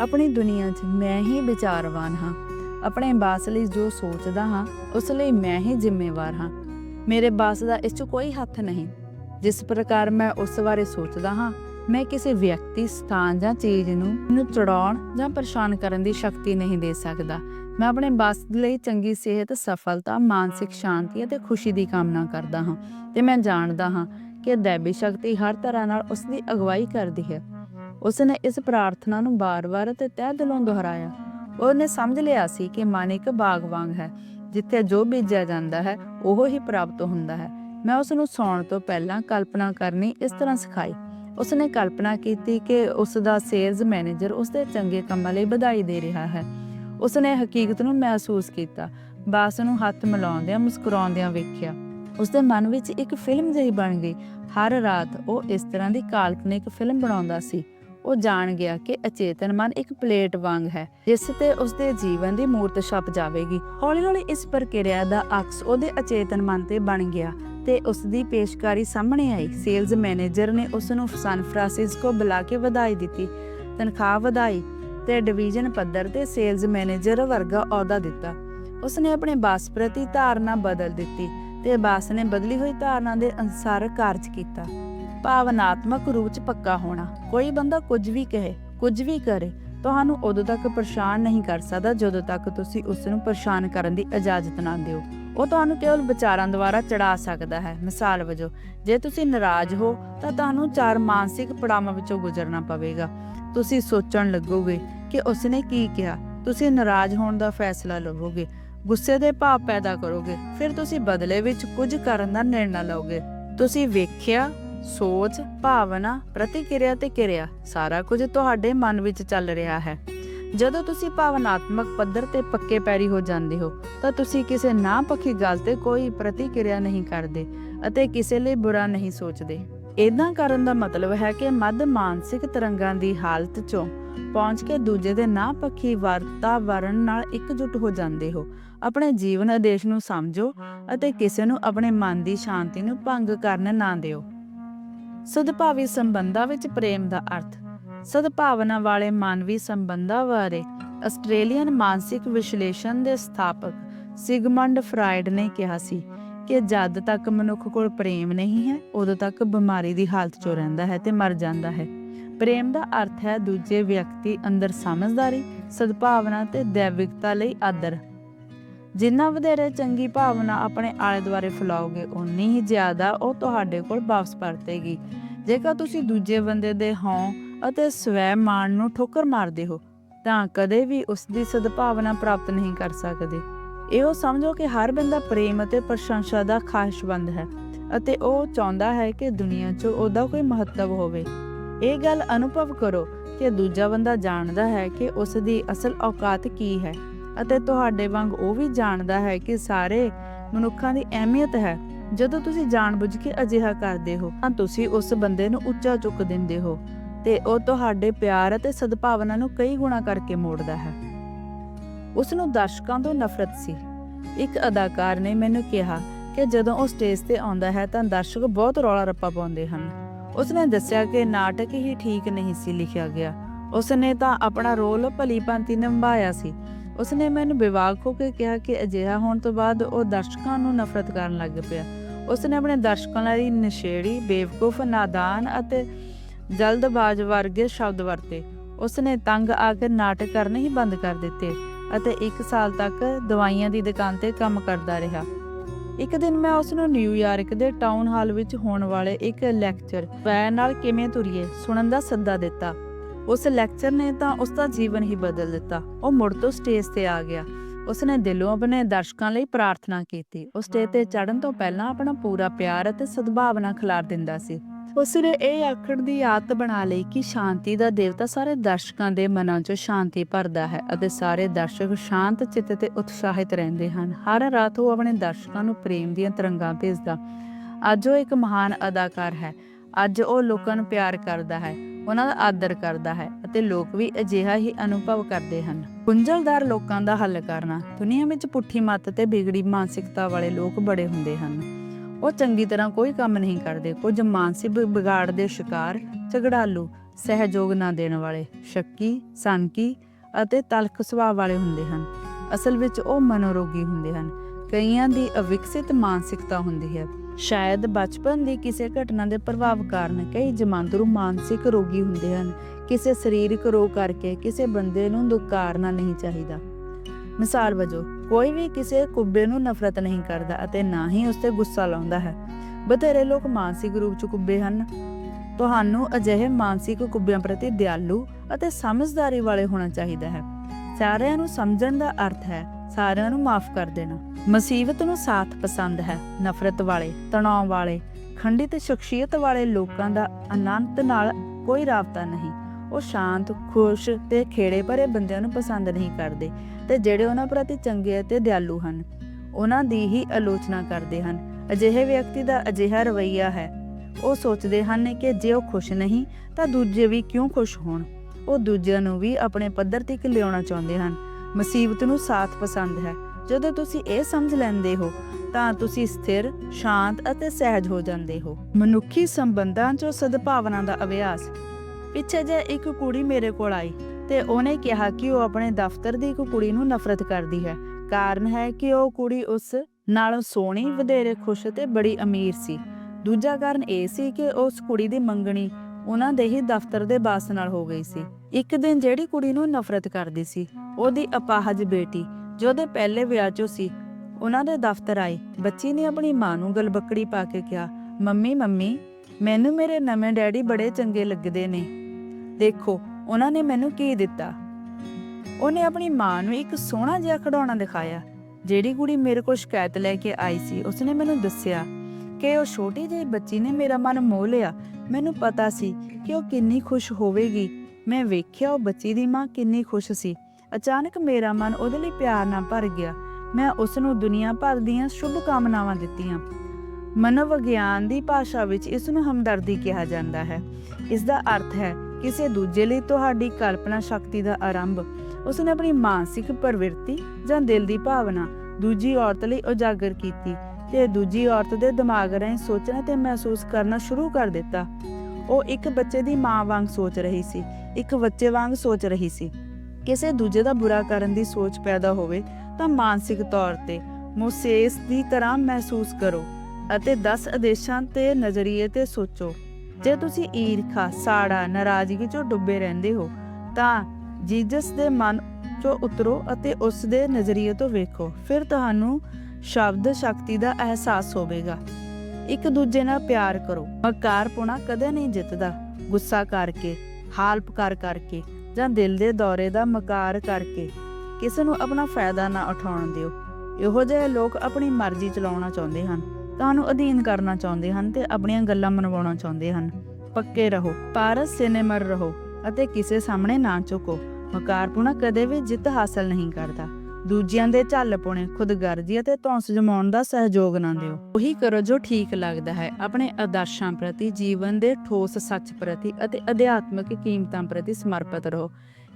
ਆਪਣੀ ਦੁਨੀਆ 'ਚ ਮੈਂ ਹੀ ਵਿਚਾਰਵਾਨ ਹਾਂ। ਆਪਣੇ ਬਾਸ ਲਈ ਜੋ ਸੋਚਦਾ ਹਾਂ, ਉਸ ਲਈ ਮੈਂ ਹੀ ਜ਼ਿੰਮੇਵਾਰ ਹਾਂ। ਮੇਰੇ ਬਾਸ ਦਾ ਇਸ 'ਚ ਕੋਈ ਹੱਥ ਨਹੀਂ। ਜਿਸ ਪ੍ਰਕਾਰ ਮੈਂ ਉਸ ਬਾਰੇ ਸੋਚਦਾ ਹਾਂ, ਮੈਂ ਕਿਸੇ ਵਿਅਕਤੀ, ਸਥਾਨ ਜਾਂ ਚੀਜ਼ ਨੂੰ ਨੂੰ ਚੜਾਉਣ ਜਾਂ ਪਰੇਸ਼ਾਨ ਕਰਨ ਦੀ ਸ਼ਕਤੀ ਨਹੀਂ ਦੇ ਸਕਦਾ। ਮੈਂ ਆਪਣੇ ਬਸ ਲਈ ਚੰਗੀ ਸਿਹਤ, ਸਫਲਤਾ, ਮਾਨਸਿਕ ਸ਼ਾਂਤੀ ਅਤੇ ਖੁਸ਼ੀ ਦੀ ਕਾਮਨਾ ਕਰਦਾ ਹਾਂ ਤੇ ਮੈਂ ਜਾਣਦਾ ਹਾਂ ਕਿ ਦੈਵੀ ਸ਼ਕਤੀ ਹਰ ਤਰ੍ਹਾਂ ਨਾਲ ਉਸ ਦੀ ਅਗਵਾਈ ਕਰਦੀ ਹੈ। ਉਸ ਨੇ ਇਸ ਪ੍ਰਾਰਥਨਾ ਨੂੰ ਬਾਰ-ਬਾਰ ਅਤੇ ਤਹਿ ਦਿਲੋਂ ਦੁਹਰਾਇਆ। ਉਹਨੇ ਸਮਝ ਲਿਆ ਸੀ ਕਿ ਮਨ ਇੱਕ ਬਾਗ ਵਾਂਗ ਹੈ। ਜਿੱਥੇ ਜੋ ਬੀਜਿਆ ਜਾਂਦਾ ਹੈ, ਉਹ ਹੀ ਪ੍ਰਾਪਤ ਹੁੰਦਾ ਹੈ। ਮੈਂ ਉਸ ਨੂੰ ਸੌਣ ਤੋਂ ਪਹਿਲਾਂ ਕਲਪਨਾ ਕਰਨੀ ਇਸ ਤਰ੍ਹਾਂ ਸਿਖਾਈ। ਉਸ ਕਲਪਨਾ ਕੀਤੀ ਕਿ ਉਸ ਦਾ ਸੇਲਜ਼ ਮੈਨੇਜਰ ਉਸ ਦੇ ਚੰਗੇ ਕੰਮਾਂ ਲਈ ਵਧਾਈ ਦੇ ਰਿਹਾ ਹੈ। ਉਸਨੇ ਹਕੀਕਤ ਨੂੰ ਮਹਿਸੂਸ ਕੀਤਾ। ਬਾਸ ਨੂੰ ਹੱਥ ਮਿਲਾਉਂਦਿਆਂ ਮੁਸਕਰਾਉਂਦਿਆਂ ਵੇਖਿਆ। ਉਸਦੇ ਮਨ ਵਿੱਚ ਇੱਕ ਫਿਲਮ ਜਿਹੀ ਬਣ ਗਈ। ਹਰ ਰਾਤ ਉਹ ਇਸ ਤਰ੍ਹਾਂ ਦੀ ਕਾਲਪਨਿਕ ਫਿਲਮ ਬਣਾਉਂਦਾ ਸੀ। ਉਹ ਜਾਣ ਗਿਆ ਕਿ ਅਚੇਤਨ ਮਨ ਇੱਕ ਪਲੇਟ ਵਾਂਗ ਹੈ, ਜਿਸ ਤੇ ਉਸ ਜੀਵਨ ਦੀ ਮੂਰਤ ਛਪ ਜਾਵੇਗੀ। ਹੌਲੀ-ਹੌਲੀ ਇਸ ਪ੍ਰਕਿਰਿਆ ਦਾ ਅਕਸ ਉਹਦੇ ਅਚੇਤਨ ਮਨ ਤੇ ਬਣ ਗਿਆ ਤੇ ਉਸ ਦੀ ਪੇਸ਼ਕਾਰੀ ਸਾਹਮਣੇ ਆਈ। ਸੇਲਜ਼ ਮੈਨੇਜਰ ਨੇ ਉਸ ਨੂੰ ਸਾਨ ਫਰਾਂਸਿਸਕੋ ਬੁਲਾ ਕੇ ਵਧਾਈ ਦਿੱਤੀ, ਤਨਖਾਹ ਵਧਾਈ ਤੇ ਡਿਵੀਜ਼ਨ ਪੱਧਰ ਤੇ ਸੇਲਜ਼ ਮੈਨੇਜਰ ਵਰਗਾ ਅਹੁਦਾ ਦਿੱਤਾ। ਉਸ ਨੇ ਆਪਣੇ ਬਾਸ ਪ੍ਰਤੀ ਧਾਰਨਾ ਬਦਲ ਦਿੱਤੀ ਤੇ ਬਾਸ ਨੇ ਬਦਲੀ ਹੋਈ ਧਾਰਨਾ ਦੇ ਅਨੁਸਾਰ ਕਾਰਜ ਕੀਤਾ। ਭਾਵਨਾਤਮਕ ਰੂਪ ਚ ਪੱਕਾ ਹੋਣਾ। ਕੋਈ ਬੰਦਾ ਕੁਝ ਵੀ ਕਹੇ, ਕੁਝ ਵੀ ਕਰੇ, ਤੁਹਾਨੂੰ ਉਦੋਂ ਤੱਕ ਪਰੇਸ਼ਾਨ ਨਹੀਂ ਕਰ ਸਕਦਾ ਜਦੋਂ ਤੱਕ ਤੁਸੀਂ ਉਸ ਨੂੰ ਪਰੇਸ਼ਾਨ ਕਰਨ ਦੀ ਇਜਾਜ਼ਤ ਨਾ ਦਿਓ। ਉਹ ਤੁਹਾਨੂੰ ਕੇਵਲ ਵਿਚਾਰਾਂ ਦੁਆਰਾ ਚੜਾ ਸਕਦਾ ਹੈ। ਮਿਸਾਲ ਵਜੋਂ, ਜੇ ਤੁਸੀਂ ਨਾਰਾਜ਼ ਹੋ, ਤਾਂ ਤੁਹਾਨੂੰ ਚਾਰ ਮਾਨਸਿਕ ਪੜਾਵਾਂ ਵਿੱਚੋਂ ਗੁਜ਼ਰਨਾ ਪਵੇਗਾ। ਤੁਸੀਂ ਸੋਚਣ ਲੱਗੋਗੇ ਕਿ ਉਸਨੇ ਕੀ ਕਿਹਾ। ਤੁਸੀਂ ਨਾਰਾਜ਼ ਹੋਣ ਦਾ ਫੈਸਲਾ ਲਵੋਗੇ। ਗੁੱਸੇ ਦੇ ਭਾਵ ਪੈਦਾ ਕਰੋਗੇ। ਫਿਰ ਤੁਸੀਂ ਬਦਲੇ ਵਿੱਚ ਕੁਝ ਕਰਨ ਦਾ ਨਿਰਣਾ ਲਓਗੇ। ਤੁਸੀਂ ਵੇਖਿਆ ਸੋਚ, ਭਾਵਨਾ, ਪ੍ਰਤੀਕਿਰਿਆ ਤੇ ਕਿਰਿਆ, ਸਾਰਾ ਕੁਝ ਤੁਹਾਡੇ ਮਨ ਵਿੱਚ ਚੱਲ ਰਿਹਾ ਹੈ। ਜਦੋਂ ਤੁਸੀਂ ਭਾਵਨਾਤਮਕ ਪੱਧਰ ਤੇ ਪੱਕੇ ਪੈਰੀ ਹੋ ਜਾਂਦੇ ਹੋ, ਤਾਂ ਤੁਸੀਂ ਕਿਸੇ ਨਾ ਪੱਖੀ ਗੱਲ ਤੇ ਕੋਈ ਪ੍ਰਤੀਕਿਰਿਆ ਨਹੀਂ ਕਰਦੇ ਅਤੇ ਕਿਸੇ ਲਈ ਬੁਰਾ ਨਹੀਂ ਸੋਚਦੇ। ਇਦਾਂ ਕਰਨ ਦਾ ਮਤਲਬ ਹੈ ਕਿ ਮੱਧ ਮਾਨਸਿਕ ਤਰੰਗਾਂ ਦੀ ਹਾਲਤ ਚੋਂ ਪਹੁੰਚ ਕੇ ਦੂਜੇ ਦੇ ਨਾ ਪੱਖੀ ਵਾਤਾਵਰਣ ਨਾਲ ਇਕਜੁੱਟ ਹੋ ਜਾਂਦੇ ਹੋ। ਆਪਣੇ ਜੀਵਨ ਆਦੇਸ਼ ਨੂੰ ਸਮਝੋ ਅਤੇ ਕਿਸੇ ਨੂੰ ਆਪਣੇ ਮਨ ਦੀ ਸ਼ਾਂਤੀ ਨੂੰ ਭੰਗ ਕਰਨ ਨਾ ਦਿਓ। ਸਦਭਾਵੀ ਸੰਬੰਧਾਂ ਵਿੱਚ ਪ੍ਰੇਮ ਦਾ ਅਰਥ। ਸਦਭਾਵਨਾ ਵਾਲੇ ਮਾਨਵੀ ਸੰਬੰਧਾਂ ਬਾਰੇ ਆਸਟ੍ਰੇਲੀਅਨ ਮਾਨਸਿਕ ਵਿਸ਼ਲੇਸ਼ਣ ਦੇ ਸਥਾਪਕ ਸਿਗਮੰਡ ਫਰਾਇਡ ਨੇ ਕਿਹਾ ਸੀ ਕਿ ਜਦ ਤੱਕ ਮਨੁੱਖ ਕੋਲ ਪ੍ਰੇਮ ਨਹੀਂ ਹੈ, ਉਦੋਂ ਤੱਕ ਬਿਮਾਰੀ ਦੀ ਹਾਲਤ 'ਚ ਰਹਿੰਦਾ ਹੈ ਤੇ ਮਰ ਜਾਂਦਾ ਹੈ। ਪ੍ਰੇਮ ਦਾ ਅਰਥ ਹੈ ਦੂਜੇ ਵਿਅਕਤੀ ਅੰਦਰ ਸਮਝਦਾਰੀ, ਸਦਭਾਵਨਾ ਤੇ ਦੈਵਿਕਤਾ ਲਈ ਆਦਰ। ਜਿੰਨਾ ਵਧੇਰੇ ਚੰਗੀ ਭਾਵਨਾ ਆਪਣੇ ਆਲੇ ਦੁਆਲੇ ਫੈਲਾਓਗੇ ਉਨੀ ਹੀ ਜ਼ਿਆਦਾ ਉਹ ਤੁਹਾਡੇ ਕੋਲ ਵਾਪਸ ਪਰਤੇਗੀ। ਜੇਕਰ ਤੁਸੀਂ ਦੂਜੇ ਬੰਦੇ ਦੇ ਹਉ ਅਤੇ ਸਵੈ ਮਾਣ ਨੂੰ ਠੋਕਰ ਮਾਰਦੇ ਹੋ, ਤਾਂ ਕਦੇ ਵੀ ਉਸ ਦੀ ਸਦਭਾਵਨਾ ਪ੍ਰਾਪਤ ਨਹੀਂ ਕਰ ਸਕਦੇ। ਇਹੋ ਸਮਝੋ ਕਿ ਹਰ ਬੰਦਾ ਪ੍ਰੇਮ ਅਤੇ ਪ੍ਰਸ਼ੰਸਾ ਦਾ ਖਾਹਿਸ਼ਮੰਦ ਹੈ ਅਤੇ ਉਹ ਚਾਹੁੰਦਾ ਹੈ ਕਿ ਦੁਨੀਆ 'ਚ ਉਹਦਾ ਕੋਈ ਮਹੱਤਵ ਹੋਵੇ। ਇਹ ਗੱਲ ਅਨੁਭਵ ਕਰੋ ਕਿ ਦੂਜਾ ਬੰਦਾ ਜਾਣਦਾ ਹੈ ਕਿ ਉਸ ਦੀ ਅਸਲ ਔਕਾਤ ਕੀ ਹੈ। ਅਤੇ ਤੁਹਾਡੇ ਵਾਂਗ ਉਹ ਵੀ ਜਾਣਦਾ ਹੈ ਕਿ ਸਾਰੇ ਮਨੁੱਖਾਂ ਦੀ ਅਹਿਮੀਅਤ ਹੈ। ਜਦੋਂ ਤੁਸੀਂ ਜਾਣਬੁੱਝ ਕੇ ਅਜਿਹਾ ਕਰਦੇ ਹੋ, ਤਾਂ ਤੁਸੀਂ ਉਸ ਬੰਦੇ ਨੂੰ ਉੱਚਾ ਚੁੱਕ ਦਿੰਦੇ ਹੋ ਤੇ ਉਹ ਤੁਹਾਡੇ ਪਿਆਰ ਅਤੇ ਸਦਭਾਵਨਾ ਨੂੰ ਕਈ ਗੁਣਾ ਕਰਕੇ ਮੋੜਦਾ ਹੈ। ਉਸ ਨੂੰ ਦਰਸ਼ਕਾਂ ਤੋਂ ਨਫ਼ਰਤ ਸੀ। ਇੱਕ ਅਦਾਕਾਰ ਨੇ ਮੈਨੂੰ ਕਿਹਾ ਕਿ ਜਦੋਂ ਉਹ ਸਟੇਜ ਤੇ ਆਉਂਦਾ ਹੈ, ਤਾਂ ਦਰਸ਼ਕ ਬਹੁਤ ਰੌਲਾ ਰੱਪਾ ਪਾਉਂਦੇ ਹਨ। ਉਸਨੇ ਦੱਸਿਆ ਕਿ ਨਾਟਕ ਹੀ ਠੀਕ ਨਹੀਂ ਸੀ ਲਿਖਿਆ ਗਿਆ। ਉਸਨੇ ਤਾਂ ਆਪਣਾ ਰੋਲ ਭਲੀ ਭਾਂਤੀ ਨਿਭਾਇਆ ਸੀ। ਉਸਨੇ ਮੈਨੂੰ ਬੇਵਾਕ ਹੋ ਕੇ ਕਿਹਾ ਕਿ ਅਜਿਹਾ ਹੋਣ ਤੋਂ ਬਾਅਦ ਉਹ ਦਰਸ਼ਕਾਂ ਨੂੰ ਨਫ਼ਰਤ ਕਰਨ ਲੱਗ ਪਿਆ। ਉਸਨੇ ਆਪਣੇ ਦਰਸ਼ਕਾਂ ਲਈ ਨਸ਼ੇੜੀ, ਬੇਵਕੂਫ, ਨਾਦਾਨ ਅਤੇ ਜਲਦਬਾਜ਼ ਵਰਗੇ ਸ਼ਬਦ ਵਰਤੇ। ਉਸਨੇ ਤੰਗ ਆ ਕੇ ਨਾਟਕ ਕਰਨੇ ਹੀ ਬੰਦ ਕਰ ਦਿੱਤੇ ਅਤੇ 1 ਸਾਲ ਤੱਕ ਦਵਾਈਆਂ ਦੀ ਦੁਕਾਨ ਤੇ ਕੰਮ ਕਰਦਾ ਰਿਹਾ। ਇੱਕ ਦਿਨ ਮੈਂ ਉਸ ਨੂੰ ਨਿਊਯਾਰਕ ਦੇ ਟਾਊਨ ਹਾਲ ਵਿੱਚ ਹੋਣ ਵਾਲੇ ਇੱਕ ਲੈਕਚਰ ਵੈ ਨਾਲ ਕਿਵੇਂ ਤੁਰੀਏ, ਸੁਣਨ ਦਾ ਸੱਦਾ ਦਿੱਤਾ। ਉਸ ਲੈਕਚਰ ਨੇ ਤਾਂ ਉਸ ਦਾ ਜੀਵਨ ਹੀ ਬਦਲ ਦਿੱਤਾ। ਉਹ ਮੁੜ ਤੋਂ ਸਟੇਜ ਤੇ ਆ ਗਿਆ। ਉਸ ਨੇ ਦਿਲੋਂ ਆਪਣੇ ਦਰਸ਼ਕਾਂ ਲਈ ਪ੍ਰਾਰਥਨਾ ਕੀਤੀ। ਉਹ ਸਟੇਜ ਤੇ ਚੜ੍ਹਨ ਤੋਂ ਪਹਿਲਾਂ ਆਪਣਾ ਪੂਰਾ ਪਿਆਰ ਅਤੇ ਸਦਭਾਵਨਾ ਖਿਲਾਰ ਦਿੰਦਾ ਸੀ। ਉਸ ਨੇ ਇਹ ਆਖਣ ਦੀ ਆਦਤ ਬਣਾ ਲਈ ਕਿ ਸ਼ਾਂਤੀ ਦਾ ਦੇਵਤਾ ਸਾਰੇ ਦਰਸ਼ਕਾਂ ਦੇ ਮਨਾਂ 'ਚ ਸ਼ਾਂਤੀ ਭਰਦਾ ਹੈ ਅਤੇ ਸਾਰੇ ਦਰਸ਼ਕ ਸ਼ਾਂਤ ਚਿੱਤ ਤੇ ਉਤਸ਼ਾਹਿਤ ਰਹਿੰਦੇ ਹਨ। ਹਰ ਰਾਤ ਉਹ ਆਪਣੇ ਦਰਸ਼ਕਾਂ ਨੂੰ ਪ੍ਰੇਮ ਦੀਆਂ ਤਰੰਗਾਂ ਭੇਜਦਾ। ਅੱਜ ਉਹ ਇੱਕ ਮਹਾਨ ਅਦਾਕਾਰ ਹੈ। ਅੱਜ ਉਹ ਲੋਕਾਂ ਨੂੰ ਪਿਆਰ ਕਰਦਾ ਹੈ। ਉਹਨਾਂ ਦਾ ਆਦਰ ਕਰਦਾ ਹੈ ਅਤੇ ਲੋਕ ਵੀ ਅਜਿਹਾ ਹੀ ਅਨੁਭਵ ਕਰਦੇ ਹਨ। ਗੁੰਝਲਦਾਰ ਲੋਕਾਂ ਦਾ ਹੱਲ ਕਰਨਾ, ਦੁਨੀਆ ਵਿੱਚ ਪੁੱਠੀ ਮੱਤ ਤੇ ਵਿਗੜੀ ਮਾਨਸਿਕਤਾ ਵਾਲੇ ਲੋਕ ਬੜੇ ਹੁੰਦੇ ਹਨ। ਉਹ ਚੰਗੀ ਤਰ੍ਹਾਂ ਕੋਈ ਕੰਮ ਨਹੀਂ ਕਰਦੇ, ਕੁਝ ਮਾਨਸਿਕ ਵਿਗਾੜ ਦੇ ਸ਼ਿਕਾਰ, ਝਗੜਾਲੂ, ਸਹਿਯੋਗ ਨਾ ਦੇਣ ਵਾਲੇ, ਸ਼ੱਕੀ, ਸਾਨਕੀ ਅਤੇ ਤਲਖ ਸੁਭਾਅ ਵਾਲੇ ਹੁੰਦੇ ਹਨ। ਅਸਲ ਵਿੱਚ ਉਹ ਮਨੋਰੋਗੀ ਹੁੰਦੇ ਹਨ। ਕਈਆਂ ਦੀ ਅਵਿਕਸਿਤ ਮਾਨਸਿਕਤਾ ਹੁੰਦੀ ਹੈ। ਸ਼ਾਇਦ ਬਚਪਨ ਦੀ ਕਿਸੇ ਘਟਨਾ ਦੇ ਪ੍ਰਭਾਵ ਕਾਰਨ ਕਈ ਜਮਾਂਦਰੂ ਮਾਨਸਿਕ ਰੋਗੀ ਹੁੰਦੇ ਹਨ। ਕਿਸੇ ਸਰੀਰਕ ਰੋਗ ਕਰਕੇ ਕਿਸੇ ਬੰਦੇ ਨੂੰ ਦੁਕਾਰਨਾ ਨਹੀਂ ਚਾਹੀਦਾ। ਮਿਸਾਲ ਵਜੋਂ, ਕੋਈ ਵੀ ਕਿਸੇ ਕੁੱਬੇ ਨੂੰ ਨਫ਼ਰਤ ਨਹੀਂ ਕਰਦਾ ਅਤੇ ਨਾ ਹੀ ਉਸ ਤੇ ਗੁੱਸਾ ਲਾਉਂਦਾ ਹੈ। ਬਥੇਰੇ ਲੋਕ ਮਾਨਸਿਕ ਰੂਪ ਚ ਕੁੱਬੇ ਹਨ। ਤੁਹਾਨੂੰ ਅਜਿਹੇ ਮਾਨਸਿਕ ਕੁੱਬਿਆਂ ਪ੍ਰਤੀ ਦਿਆਲੂ ਅਤੇ ਸਮਝਦਾਰੀ ਵਾਲੇ ਹੋਣਾ ਚਾਹੀਦਾ ਹੈ। ਸਾਰਿਆਂ ਨੂੰ ਸਮਝਣ ਦਾ ਅਰਥ ਹੈ ਸਾਰਿਆਂ ਨੂੰ ਮਾਫ ਕਰ ਦੇਣਾ। ਮੁਸੀਬਤ ਨੂੰ ਸਾਥ ਪਸੰਦ ਹੈ। ਨਫ਼ਰਤ ਵਾਲੇ, ਤਣਾਅ ਵਾਲੇ, ਖੰਡਿਤ ਸ਼ਖਸੀਅਤ ਵਾਲੇ ਲੋਕਾਂ ਦਾ ਅਨੰਤ ਨਾਲ ਕੋਈ ਰਾਬਤਾ ਨਹੀਂ। ਉਹ ਸ਼ਾਂਤ, ਖੁਸ਼ ਤੇ ਖੇੜੇ ਭਰੇ ਬੰਦਿਆਂ ਨੂੰ ਪਸੰਦ ਨਹੀਂ ਕਰਦੇ ਤੇ ਜਿਹੜੇ ਉਹਨਾਂ ਪ੍ਰਤੀ ਚੰਗੇ ਅਤੇ ਦਿਆਲੂ ਹਨ, ਉਹਨਾਂ ਦੀ ਹੀ ਆਲੋਚਨਾ ਕਰਦੇ ਹਨ। ਅਜਿਹੇ ਵਿਅਕਤੀ ਦਾ ਅਜਿਹਾ ਰਵੱਈਆ ਹੈ। ਉਹ ਸੋਚਦੇ ਹਨ ਕਿ ਜੇ ਉਹ ਖੁਸ਼ ਨਹੀਂ ਤਾਂ ਦੂਜੇ ਵੀ ਕਿਉਂ ਖੁਸ਼ ਹੋਣ? ਉਹ ਦੂਜਿਆਂ ਨੂੰ ਵੀ ਆਪਣੇ ਪੱਧਰ ਤੱਕ ਲਿਆਉਣਾ ਚਾਹੁੰਦੇ ਹਨ। ਮੁਸੀਬਤ ਨੂੰ ਸਾਥ ਪਸੰਦ ਹੈ। ਜਦੋਂ ਤੁਸੀਂ ਇਹ ਸਮਝ ਲੈਂਦੇ ਹੋ, ਤਾਂ ਤੁਸੀਂ ਸਥਿਰ, ਸ਼ਾਂਤ ਅਤੇ ਸਹਿਜ ਹੋ ਜਾਂਦੇ ਹੋ। ਮਨੁੱਖੀ ਸੰਬੰਧਾਂ 'ਚੋਂ ਸਦਭਾਵਨਾ ਦਾ ਅਭਿਆਸ। ਪਿੱਛੇ ਜੇ ਇੱਕ ਕੁੜੀ ਮੇਰੇ ਕੋਲ ਆਈ ਤੇ ਉਹਨੇ ਕਿਹਾ ਕਿ ਉਹ ਆਪਣੇ ਦਫ਼ਤਰ ਦੀ ਇੱਕ ਕੁੜੀ ਨੂੰ ਨਫ਼ਰਤ ਕਰਦੀ ਹੈ। ਕਾਰਨ ਹੈ ਕਿ ਉਹ ਕੁੜੀ ਉਸ ਨਾਲੋਂ ਸੋਹਣੀ, ਵਧੇਰੇ ਖੁਸ਼ ਤੇ ਬੜੀ ਅਮੀਰ ਸੀ। ਦੂਜਾ ਕਾਰਨ ਇਹ ਸੀ ਕਿ ਉਸ ਕੁੜੀ ਦੀ ਮੰਗਣੀ ਉਹਨਾਂ ਦੇ ਹੀ ਦਫ਼ਤਰ ਦੇ ਬਾਸ ਨਾਲ ਹੋ ਗਈ ਸੀ। ਇੱਕ ਦਿਨ ਜਿਹੜੀ ਕੁੜੀ ਨੂੰ ਨਫ਼ਰਤ ਕਰਦੀ ਸੀ, ਉਹਦੀ ਅਪਾਹਜ ਬੇਟੀ, ਜੋ ਉਹਦੇ ਪਹਿਲੇ ਵਿਆਹ 'ਚੋਂ ਸੀ, ਉਹਨਾਂ ਦੇ ਦਫ਼ਤਰ ਆਈ। ਬੱਚੀ ਨੇ ਆਪਣੀ ਮਾਂ ਨੂੰ ਗਲਬੱਕੜੀ ਪਾ ਕੇ ਕਿਹਾ, ਮੰਮੀ ਮੰਮੀ, ਮੈਨੂੰ ਮੇਰੇ ਨਵੇਂ ਡੈਡੀ ਬੜੇ ਚੰਗੇ ਲੱਗਦੇ ਨੇ। ਦੇਖੋ, ਉਹਨਾਂ ਨੇ ਮੈਨੂੰ ਕੀ ਦਿੱਤਾ? ਉਹਨੇ ਆਪਣੀ ਮਾਂ ਨੂੰ ਇੱਕ ਸੋਹਣਾ ਜਿਹਾ ਖਿਡੌਣਾ ਦਿਖਾਇਆ। ਜਿਹੜੀ ਕੁੜੀ ਮੇਰੇ ਕੋਲ ਸ਼ਿਕਾਇਤ ਲੈ ਕੇ ਆਈ ਸੀ, ਉਸਨੇ ਮੈਨੂੰ ਦੱਸਿਆ ਕਿ ਉਹ ਛੋਟੀ ਜਿਹੀ ਬੱਚੀ ਨੇ ਮੇਰਾ ਮਨ ਮੋਹ ਲਿਆ। ਮੈਨੂੰ ਪਤਾ ਸੀ ਕਿ ਉਹ ਕਿੰਨੀ ਖੁਸ਼ ਹੋਵੇਗੀ। ਮੈਂ ਵੇਖਿਆ ਉਹ ਬੱਚੀ ਦੀ ਮਾਂ ਕਿੰਨੀ ਖੁਸ਼ ਸੀ। ਅਚਾਨਕ ਮੇਰਾ ਮਨ ਉਹਦੇ ਲਈ ਪਿਆਰ ਨਾਲ ਭਰ ਗਿਆ। ਮੈਂ ਉਸ ਨੂੰ ਦੁਨੀਆ ਭਰ ਦੀਆਂ ਸ਼ੁਭ ਕਾਮਨਾਵਾਂ ਦਿੱਤੀਆਂ। ਮਨੋਵਿਗਿਆਨ ਦੀ ਭਾਸ਼ਾ ਵਿੱਚ ਇਸ ਨੂੰ ਹਮਦਰਦੀ ਕਿਹਾ ਜਾਂਦਾ ਹੈ। ਇਸ ਦਾ ਅਰਥ ਹੈ ਕਿਸੇ ਦੂਜੇ ਲਈ ਤੁਹਾਡੀ ਕਲਪਨਾ ਸ਼ਕਤੀ ਦਾ ਆਰੰਭ। ਉਸਨੇ ਆਪਣੀ ਮਾਨਸਿਕ ਪ੍ਰਵਿਰਤੀ ਜਾਂ ਦਿਲ ਦੀ ਭਾਵਨਾ ਦੂਜੀ ਔਰਤ ਲਈ ਉਜਾਗਰ ਕੀਤੀ। ਤੇ ਦੂਜੀ ਔਰਤ ਦੇ ਦਿਮਾਗ ਰਾਹੀਂ ਸੋਚਣਾ ਤੇ ਮਹਿਸੂਸ ਕਰਨਾ ਸ਼ੁਰੂ ਕਰ ਦਿੱਤਾ। ਉਹ ਇੱਕ ਬੱਚੇ ਦੀ ਮਾਂ ਵਾਂਗ ਸੋਚ ਰਹੀ ਸੀ, ਇੱਕ ਬੱਚੇ ਵਾਂਗ ਸੋਚ ਰਹੀ ਸੀ। ਕਿਸੇ ਦੂਜੇ ਦਾ ਬੁਰਾ ਕਰਨ ਦੀ ਸੋਚ ਪੈਦਾ ਹੋਵੇ ਤਾਂ ਮਾਨਸਿਕ ਤੌਰ ਤੇ ਮੋਸੇਸ ਦੀ ਤਰ੍ਹਾਂ ਮਹਿਸੂਸ ਕਰੋ ਅਤੇ 10 ਆਦੇਸ਼ਾਂ ਤੇ ਨਜ਼ਰੀਏ ਤੇ ਸੋਚੋ। ਜੇ ਤੁਸੀਂ ਈਰਖਾ, ਸਾੜਾ, ਨਾਰਾਜ਼ਗੀ ਚੋਂ ਡੁੱਬੇ ਰਹਿੰਦੇ ਹੋ, ਤਾਂ ਜੀਜਸ ਦੇ ਮਨ ਚੋਂ ਉਤਰੋ ਅਤੇ ਉਸ ਦੇ ਨਜ਼ਰੀਏ ਤੋਂ ਵੇਖੋ। ਫਿਰ ਤੁਹਾਨੂੰ ਸ਼ਬਦ ਸ਼ਕਤੀ ਦਾ ਅਹਿਸਾਸ ਹੋਵੇਗਾ। ਇੱਕ ਦੂਜੇ ਨਾਲ ਪਿਆਰ ਕਰੋ। ਮਕਾਰਪੁਣਾ ਕਦੇ ਨਹੀਂ ਜਿੱਤਦਾ। ਗੁੱਸਾ ਕਰਕੇ ਹਾਲਪ ਕਰਕੇ ਜਾਂ ਦਿਲ ਦੇ ਦੌਰੇ ਦਾ ਮਕਾਰ ਕਰਕੇ ਕਿਸੇ ਨੂੰ ਆਪਣਾ ਫਾਇਦਾ ਨਾ ਉਠਾਉਣ ਦਿਓ। ਇਹੋ ਜਿਹੇ ਲੋਕ ਆਪਣੀ ਮਰਜ਼ੀ ਚਲਾਉਣਾ ਚਾਹੁੰਦੇ ਹਨ ਤੁਹਾਨੂੰ ਅਧੀਨ ਕਰਨਾ ਚਾਹੁੰਦੇ ਹਨ ਤੇ ਆਪਣੀਆਂ ਗੱਲਾਂ ਮਨਵਾਉਣਾ ਚਾਹੁੰਦੇ ਹਨ। ਪੱਕੇ ਰਹੋ, ਪਾਰਸ ਸਿਨੇਮਰ ਰਹੋ ਅਤੇ ਕਿਸੇ ਸਾਹਮਣੇ ਨਾ ਝੁਕੋ। ਮਕਾਰਪੁਣਾ ਕਦੇ ਵੀ ਜਿੱਤ ਹਾਸਲ ਨਹੀਂ ਕਰਦਾ। ਦੂਜਿਆਂ ਦੇ ਝੱਲ ਪੁਣੇ ਖੁਦਗਰਜ਼ੀ ਅਤੇ ਧੌਂਸ ਜਮਾਉਣ ਦਾ ਸਹਿਯੋਗ ਨਾ ਦਿਓ। ਉਹੀ ਕਰੋ ਜੋ ਠੀਕ ਲੱਗਦਾ ਹੈ, ਆਪਣੇ ਆਦਰਸ਼ਾਂ ਪ੍ਰਤੀ, ਜੀਵਨ ਦੇ ਠੋਸ ਸੱਚ ਪ੍ਰਤੀ ਅਤੇ ਅਧਿਆਤਮਿਕ ਕੀਮਤਾਂ ਪ੍ਰਤੀ ਸਮਰਪਿਤ ਰਹੋ।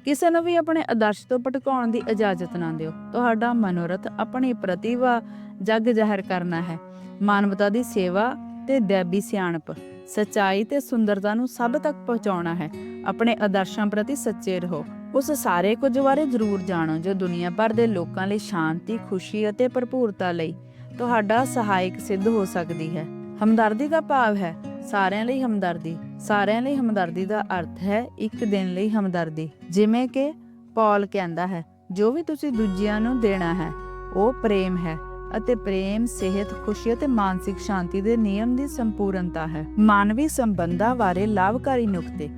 ਕਿਸੇ ਨੂੰ ਵੀ ਆਪਣੇ ਆਦਰਸ਼ ਤੋਂ ਭਟਕਾਉਣ ਦੀ ਇਜਾਜ਼ਤ ਨਾ ਦਿਓ। ਤੁਹਾਡਾ ਮਨੋਰਥ ਆਪਣੀ ਪ੍ਰਤਿਭਾ ਜਗ ਜ਼ਾਹਿਰ ਕਰਨਾ ਹੈ। ਮਾਨਵਤਾ ਦੀ ਸੇਵਾ ਤੇ ਦੈਬੀ ਸਿਆਣਪ, ਸਚਾਈ ਤੇ ਸੁੰਦਰਤਾ ਨੂੰ ਸਭ ਤੱਕ ਪਹੁੰਚਾਉਣਾ ਹੈ। ਆਪਣੇ ਆਦਰਸ਼ਾਂ ਪ੍ਰਤੀ ਸੱਚੇ ਰਹੋ। ਉਸ ਸਾਰੇ ਕੁਝ ਬਾਰੇ ਜ਼ਰੂਰ ਜਾਣੋ ਜੋ ਦੁਨੀਆ ਭਰ ਦੇ ਲੋਕਾਂ ਲਈ ਸ਼ਾਂਤੀ, ਖੁਸ਼ੀ ਅਤੇ ਭਰਪੂਰਤਾ ਲਈ ਤੁਹਾਡਾ ਸਹਾਇਕ ਸਿੱਧ ਹੋ ਸਕਦੀ ਹੈ। ਹਮਦਰਦੀ ਦਾ ਭਾਵ ਹੈ ਸਾਰਿਆਂ ਲਈ ਹਮਦਰਦੀ। ਸਾਰਿਆਂ ਲਈ ਹਮਦਰਦੀ ਦਾ ਅਰਥ ਹੈ ਇੱਕ ਦਿਨ ਲਈ ਹਮਦਰਦੀ। ਜਿਵੇਂ ਕਿ ਪੌਲ ਕਹਿੰਦਾ ਹੈ, ਜੋ ਵੀ ਤੁਸੀਂ ਦੂਜਿਆਂ ਨੂੰ ਦੇਣਾ ਹੈ, ਉਹ ਪ੍ਰੇਮ ਹੈ ਅਤੇ ਪ੍ਰੇਮ ਸਿਹਤ, ਖੁਸ਼ੀ ਅਤੇ ਮਾਨਸਿਕ ਸ਼ਾਂਤੀ ਦੇ ਨਿਯਮ ਦੀ ਸੰਪੂਰਨਤਾ ਹੈ। ਮਾਨਵੀ ਸੰਬੰਧਾਂ ਬਾਰੇ ਲਾਭਕਾਰੀ ਨੁਕਤੇ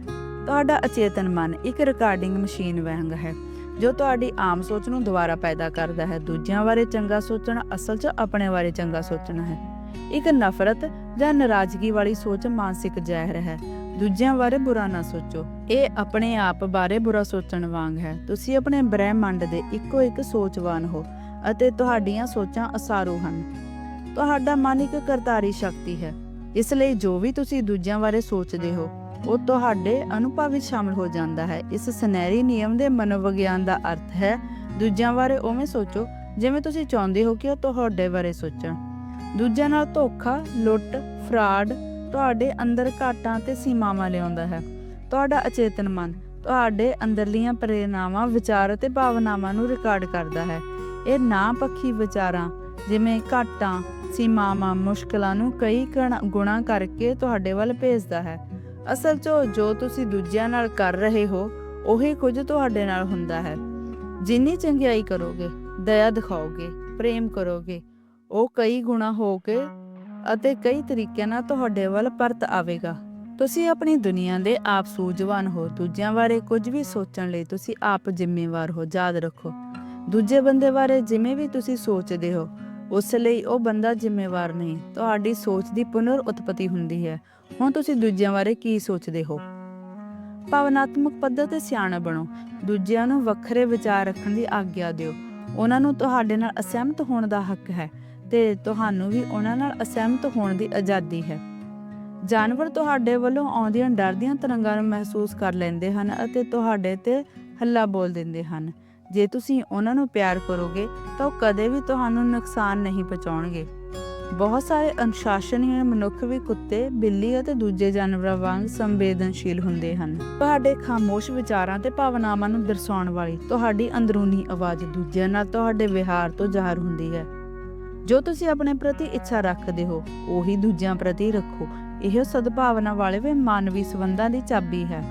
ਤੁਹਾਡਾ ਅਚੇਤਨ ਮਨ ਇੱਕ ਰਿਕਾਰਡਿੰਗ ਮਸ਼ੀਨ ਵਾਂਗ ਹੈ, ਜੋ ਤੁਹਾਡੀ ਆਮ ਸੋਚ ਨੂੰ ਦੁਬਾਰਾ ਪੈਦਾ ਕਰਦਾ ਹੈ। ਦੂਜਿਆਂ ਬਾਰੇ ਚੰਗਾ ਸੋਚਣਾ ਅਸਲ 'ਚ ਆਪਣੇ ਬਾਰੇ ਚੰਗਾ ਸੋਚਣਾ ਹੈ। ਇੱਕ ਨਫ਼ਰਤ ਜਾਂ ਨਾਰਾਜ਼ਗੀ ਵਾਲੀ ਸੋਚ ਮਾਨਸਿਕ ਜ਼ਹਿਰ ਹੈ। ਦੂਜਿਆਂ ਬਾਰੇ ਬੁਰਾ ਨਾ ਸੋਚੋ। ਇਹ ਆਪਣੇ ਆਪ ਬਾਰੇ ਬੁਰਾ ਸੋਚਣ ਵਾਂਗ ਹੈ। ਤੁਸੀਂ ਆਪਣੇ ਬ੍ਰਹਿਮੰਡ ਦੇ ਇੱਕੋ ਇੱਕ ਸੋਚਵਾਨ ਹੋ ਅਤੇ ਤੁਹਾਡੀਆਂ ਸੋਚਾਂ ਅਸਾਰੂ ਹਨ। ਤੁਹਾਡਾ ਮਨ ਇੱਕ ਕਰਤਾਰੀ ਸ਼ਕਤੀ ਹੈ। ਇਸ ਲਈ ਜੋ ਵੀ ਤੁਸੀਂ ਦੂਜਿਆਂ ਬਾਰੇ ਸੋਚਦੇ ਹੋ ਉਹ ਤੁਹਾਡੇ ਅਨੁਭਵ ਵਿੱਚ ਸ਼ਾਮਲ ਹੋ ਜਾਂਦਾ ਹੈ। ਇਸ ਸੁਨਹਿਰੀ ਨਿਯਮ ਦੇ ਮਨੋਵਿਗਿਆਨ ਦਾ ਅਰਥ ਹੈ, ਦੂਜਿਆਂ ਬਾਰੇ ਉਵੇਂ ਸੋਚੋ, ਜਿਵੇਂ ਤੁਸੀਂ ਚਾਹੁੰਦੇ ਹੋ ਕਿ ਉਹ ਤੁਹਾਡੇ ਬਾਰੇ ਸੋਚਣ। ਦੂਜਿਆਂ ਨਾਲ ਧੋਖਾ, ਲੁੱਟ, ਫਰਾਡ ਤੁਹਾਡੇ ਅੰਦਰ ਘਾਟਾਂ ਤੇ ਸੀਮਾਵਾਂ ਲਿਆਉਂਦਾ ਹੈ। ਤੁਹਾਡਾ ਅਚੇਤਨ ਮਨ ਤੁਹਾਡੇ ਅੰਦਰਲੀਆਂ ਪ੍ਰੇਰਨਾਵਾਂ ਵਿਚਾਰ ਅਤੇ ਭਾਵਨਾਵਾਂ ਨੂੰ ਰਿਕਾਰਡ ਕਰਦਾ ਹੈ। ਇਹ ਨਾ ਪੱਖੀ ਵਿਚਾਰਾਂ, ਜਿਵੇਂ ਘਾਟਾਂ, ਸੀਮਾਵਾਂ, ਮੁਸ਼ਕਲਾਂ ਨੂੰ ਕਈ ਗੁਣਾ ਕਰਕੇ ਤੁਹਾਡੇ ਵੱਲ ਭੇਜਦਾ ਹੈ। ਅਸਲ 'ਚ ਜੋ ਤੁਸੀਂ ਦੂਜਿਆਂ ਨਾਲ ਕਰ ਰਹੇ ਹੋ, ਉਹੀ ਕੁਝ ਤੁਹਾਡੇ ਨਾਲ ਹੁੰਦਾ ਹੈ। ਜਿੰਨੀ ਚੰਗਿਆਈ ਕਰੋਗੇ, ਦਇਆ ਦਿਖਾਓਗੇ, ਪ੍ਰੇਮ ਕਰੋਗੇ, ਉਹ ਕਈ ਗੁਣਾ ਹੋ ਕੇ ਅਤੇ ਕਈ ਤਰੀਕਿਆਂ ਨਾਲ ਤੁਹਾਡੇ ਵੱਲ ਪਰਤ ਆਵੇਗਾ। ਤੁਸੀਂ ਆਪਣੀ ਦੁਨੀਆ ਦੇ ਆਪ ਸੂਝਵਾਨ ਹੋ, ਦੂਜਿਆਂ ਬਾਰੇ ਕੁਝ ਵੀ ਸੋਚਣ ਲਈ ਤੁਸੀਂ ਆਪ ਜ਼ਿੰਮੇਵਾਰ ਹੋ, ਯਾਦ ਰੱਖੋ। ਦੂਜੇ ਬੰਦੇ ਬਾਰੇ ਜਿਵੇਂ ਵੀ ਤੁਸੀਂ ਸੋਚਦੇ ਹੋ, ਉਸ ਲਈ ਉਹ ਬੰਦਾ ਜ਼ਿੰਮੇਵਾਰ ਨਹੀਂ, ਤੁਹਾਡੀ ਸੋਚ ਦੀ ਪੁਨਰ ਉਤਪਤੀ ਹੁੰਦੀ ਹੈ। ਹੁਣ ਤੁਸੀਂ ਦੂਜਿਆਂ ਬਾਰੇ ਕੀ ਸੋਚਦੇ ਹੋ? ਭਾਵਨਾਤਮਕ ਪੱਧਰ ਤੇ ਸਿਆਣਾ ਬਣੋ। ਦੂਜਿਆਂ ਨੂੰ ਵੱਖਰੇ ਵਿਚਾਰ ਰੱਖਣ ਦੀ ਆਗਿਆ ਦਿਓ। ਉਹਨਾਂ ਨੂੰ ਤੁਹਾਡੇ ਨਾਲ ਅਸਹਿਮਤ ਹੋਣ ਦਾ ਹੱਕ ਹੈ ਤੇ ਤੁਹਾਨੂੰ ਵੀ ਉਹਨਾਂ ਨਾਲ ਅਸਹਿਮਤ ਹੋਣ ਦੀ ਆਜ਼ਾਦੀ ਹੈ। ਜਾਨਵਰ ਤੁਹਾਡੇ ਵੱਲੋਂ ਆਉਂਦੀਆਂ ਡਰਦੀਆਂ ਤਰੰਗਾਂ ਨੂੰ ਮਹਿਸੂਸ ਕਰ ਲੈਂਦੇ ਹਨ ਅਤੇ ਤੁਹਾਡੇ ਤੇ ਹੱਲਾ ਬੋਲ ਦਿੰਦੇ ਹਨ। ਜੇ ਤੁਸੀਂ ਉਹਨਾਂ ਨੂੰ ਪਿਆਰ ਕਰੋਗੇ ਤਾਂ ਉਹ ਕਦੇ ਵੀ ਤੁਹਾਨੂੰ ਨੁਕਸਾਨ ਨਹੀਂ ਪਹੁੰਚਾਉਣਗੇ। ਬਹੁਤ ਸਾਰੇ ਅਨੁਸ਼ਾਸਨੀ ਮਨੁੱਖ ਵੀ ਕੁੱਤੇ, ਬਿੱਲੀ ਅਤੇ ਦੂਜੇ ਜਾਨਵਰਾਂ ਵਾਂਗ ਸੰਵੇਦਨਸ਼ੀਲ ਹੁੰਦੇ ਹਨ। ਤੁਹਾਡੇ ਖਾਮੋਸ਼ ਵਿਚਾਰਾਂ ਤੇ ਭਾਵਨਾਵਾਂ ਨੂੰ ਦਰਸਾਉਣ ਵਾਲੀ ਤੁਹਾਡੀ ਅੰਦਰੂਨੀ ਆਵਾਜ਼ ਦੂਜਿਆਂ ਨਾਲ ਤੁਹਾਡੇ ਵਿਹਾਰ ਤੋਂ ਜ਼ਾਹਰ ਹੁੰਦੀ ਹੈ। ਜੋ ਤੁਸੀਂ ਆਪਣੇ ਪ੍ਰਤੀ ਇੱਛਾ ਰੱਖਦੇ ਹੋ, ਉਹੀ ਦੂਜਿਆਂ ਪ੍ਰਤੀ ਰੱਖੋ। ਇਹ ਸਦਭਾਵਨਾ ਵਾਲੇ ਵੇ ਮਾਨਵੀ ਸੰਬੰਧਾਂ ਦੀ ਚਾਬੀ ਹੈ।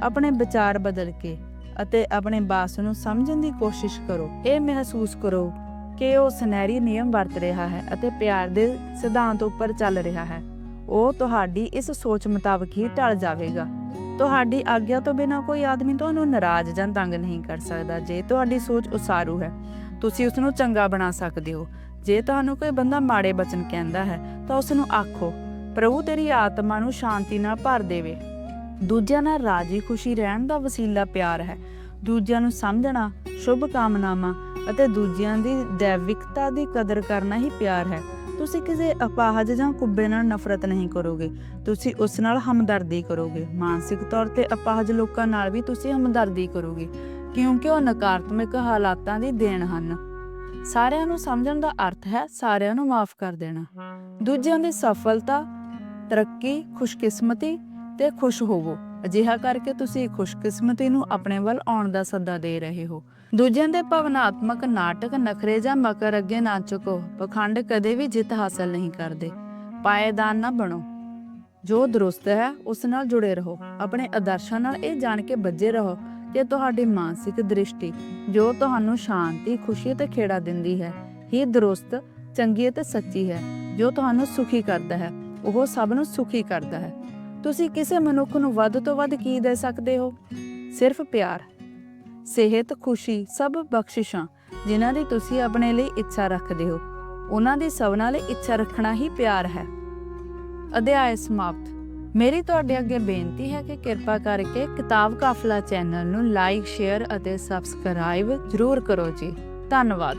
ਆਪਣੇ ਵਿਚਾਰ ਬਦਲ ਕੇ ਅਤੇ ਆਪਣੇ ਬਾਸ ਨੂੰ ਸਮਝਣ ਦੀ ਕੋਸ਼ਿਸ਼ ਕਰੋ। ਇਹ ਮਹਿਸੂਸ ਕਰੋ ਕਿ ਉਹ ਸੁਨਹਿਰੀ ਨਿਯਮ ਵਰਤ ਰਿਹਾ ਹੈ ਅਤੇ ਪਿਆਰ ਦੇ ਸਿਧਾਂਤ ਉੱਪਰ ਚੱਲ ਰਿਹਾ ਹੈ। ਉਹ ਤੁਹਾਡੀ ਇਸ ਸੋਚ ਮੁਤਾਬਕ ਹੀ ਢਲ ਜਾਵੇਗਾ। ਤੁਹਾਡੀ ਆਗਿਆ ਤੋਂ ਬਿਨਾਂ ਕੋਈ ਆਦਮੀ ਤੁਹਾਨੂੰ ਨਾਰਾਜ਼ ਜਾਂ ਤੰਗ ਨਹੀਂ ਕਰ ਸਕਦਾ ਜੇ ਤੁਹਾਡੀ ਸੋਚ ਉਸਾਰੂ ਹੈ। ਤੁਸੀਂ ਉਸ ਨੂੰ ਚੰਗਾ ਬਣਾ ਸਕਦੇ ਹੋ। ਜੇ ਤੁਹਾਨੂੰ ਕੋਈ ਬੰਦਾ ਮਾੜੇ ਬਚਨ ਕਹਿੰਦਾ ਹੈ, ਤਾਂ ਉਸ ਨੂੰ ਆਖੋ, ਪ੍ਰਭੂ ਤੇਰੀ ਆਤਮਾ ਨੂੰ ਸ਼ਾਂਤੀ ਨਾਲ ਭਰ ਦੇਵੇ। ਦੂਜਿਆਂ ਨਾਲ ਰਾਜੀ ਖੁਸ਼ੀ ਰਹਿਣ ਦਾ ਵਸੀਲਾ ਪਿਆਰ ਹੈ। ਦੂਜਿਆਂ ਨੂੰ ਸਮਝਣਾ, ਸ਼ੁਭ ਕਾਮਨਾਵਾਂ ਅਤੇ ਦੂਜਿਆਂ ਦੀ ਦੈਵਿਕਤਾ ਦੀ ਕਦਰ ਕਰਨਾ ਹੀ ਪਿਆਰ ਹੈ। ਤੁਸੀਂ ਕਿਸੇ ਅਪਾਹਜ ਜਾਂ ਕੁੱਬੇ ਨਾਲ ਨਫ਼ਰਤ ਨਹੀਂ ਕਰੋਗੇ। ਤੁਸੀਂ ਉਸ ਨਾਲ ਹਮਦਰਦੀ ਕਰੋਗੇ। ਮਾਨਸਿਕ ਤੌਰ ਤੇ ਅਪਾਹਜ ਲੋਕਾਂ ਨਾਲ ਵੀ ਤੁਸੀਂ ਹਮਦਰਦੀ ਕਰੋਗੇ, ਕਿਉਂਕਿ ਉਹ ਨਕਾਰਾਤਮਕ ਹਾਲਾਤਾਂ ਦੀ ਦੇਣ ਹਨ। ਸਾਰਿਆਂ ਨੂੰ ਸਮਝਣ ਦਾ ਅਰਥ ਹੈ ਸਾਰਿਆਂ ਨੂੰ ਮਾਫ ਕਰ ਦੇਣਾ। ਦੂਜਿਆਂ ਦੀ ਸਫਲਤਾ, ਤਰੱਕੀ, ਖੁਸ਼ਕਿਸਮਤੀ ਤੇ ਖੁਸ਼ ਹੋਵੋ। ਅਜਿਹਾ ਕਰਕੇ ਤੁਸੀਂ ਖੁਸ਼ਕਿਸਮਤੀ ਨੂੰ ਆਪਣੇ ਵੱਲ ਆਉਣ ਦਾ ਸੱਦਾ ਦੇ ਰਹੇ ਹੋ। ਦੂਜਿਆਂ ਦੇ ਭਾਵਨਾਤਮਕ ਨਾਟਕ ਨਖਰੇ ਜਾਂ ਮਕਰ ਅੱਗੇ ਨਾ ਝੁਕੋ। ਪਖੰਡ ਕਦੇ ਵੀ ਜਿੱਤ ਹਾਸਲ ਨਹੀਂ ਕਰਦੇ। ਪਾਏਦਾਨ ਨਾ ਬਣੋ। ਜੋ ਦਰੁਸਤ ਹੈ, ਉਸ ਨਾਲ ਜੁੜੇ ਰਹੋ। ਆਪਣੇ ਆਦਰਸ਼ਾਂ ਨਾਲ ਇਹ ਜਾਣ ਕੇ ਬੱਝੇ ਰਹੋ ਕਿ ਤੁਹਾਡੀ ਮਾਨਸਿਕ ਦ੍ਰਿਸ਼ਟੀ, ਜੋ ਤੁਹਾਨੂੰ ਸ਼ਾਂਤੀ, ਖੁਸ਼ੀ ਤੇ ਖੇੜਾ ਦਿੰਦੀ ਹੈ, ਹੀ ਦਰੁਸਤ, ਚੰਗੀ ਅਤੇ ਸੱਚੀ ਹੈ, ਜੋ ਤੁਹਾਨੂੰ ਸੁਖੀ ਕਰਦਾ ਹੈ। ਉਹ ਸਭ ਨੂੰ ਸੁਖੀ ਕਰਦਾ ਹੈ। ਤੁਸੀਂ ਕਿਸੇ ਮਨੁੱਖ ਨੂੰ ਵੱਧ ਤੋਂ ਵੱਧ ਕੀ ਦੇ ਸਕਦੇ ਹੋ? ਸਿਰਫ ਪਿਆਰ, ਸਿਹਤ, ਖੁਸ਼ੀ, ਸਭ ਬਖਸ਼ਿਸ਼ਾਂ, ਜਿਨ੍ਹਾਂ ਦੀ ਤੁਸੀਂ ਆਪਣੇ ਲਈ ਇੱਛਾ ਰੱਖਦੇ ਹੋ। ਉਹਨਾਂ ਦੀ ਸਭਨਾਂ ਲਈ ਇੱਛਾ ਰੱਖਣਾ ਹੀ ਪਿਆਰ ਹੈ। ਅਧਿਆਇ ਸਮਾਪਤ। ਮੇਰੀ ਤੁਹਾਡੇ ਅੱਗੇ ਬੇਨਤੀ ਹੈ ਕਿ ਕਿਰਪਾ ਕਰਕੇ ਕਿਤਾਬ ਕਾਫਲਾ ਚੈਨਲ ਨੂੰ ਲਾਈਕ, ਸ਼ੇਅਰ ਅਤੇ ਸਬਸਕ੍ਰਾਈਬ ਜ਼ਰੂਰ ਕਰੋ ਜੀ। ਧੰਨਵਾਦ।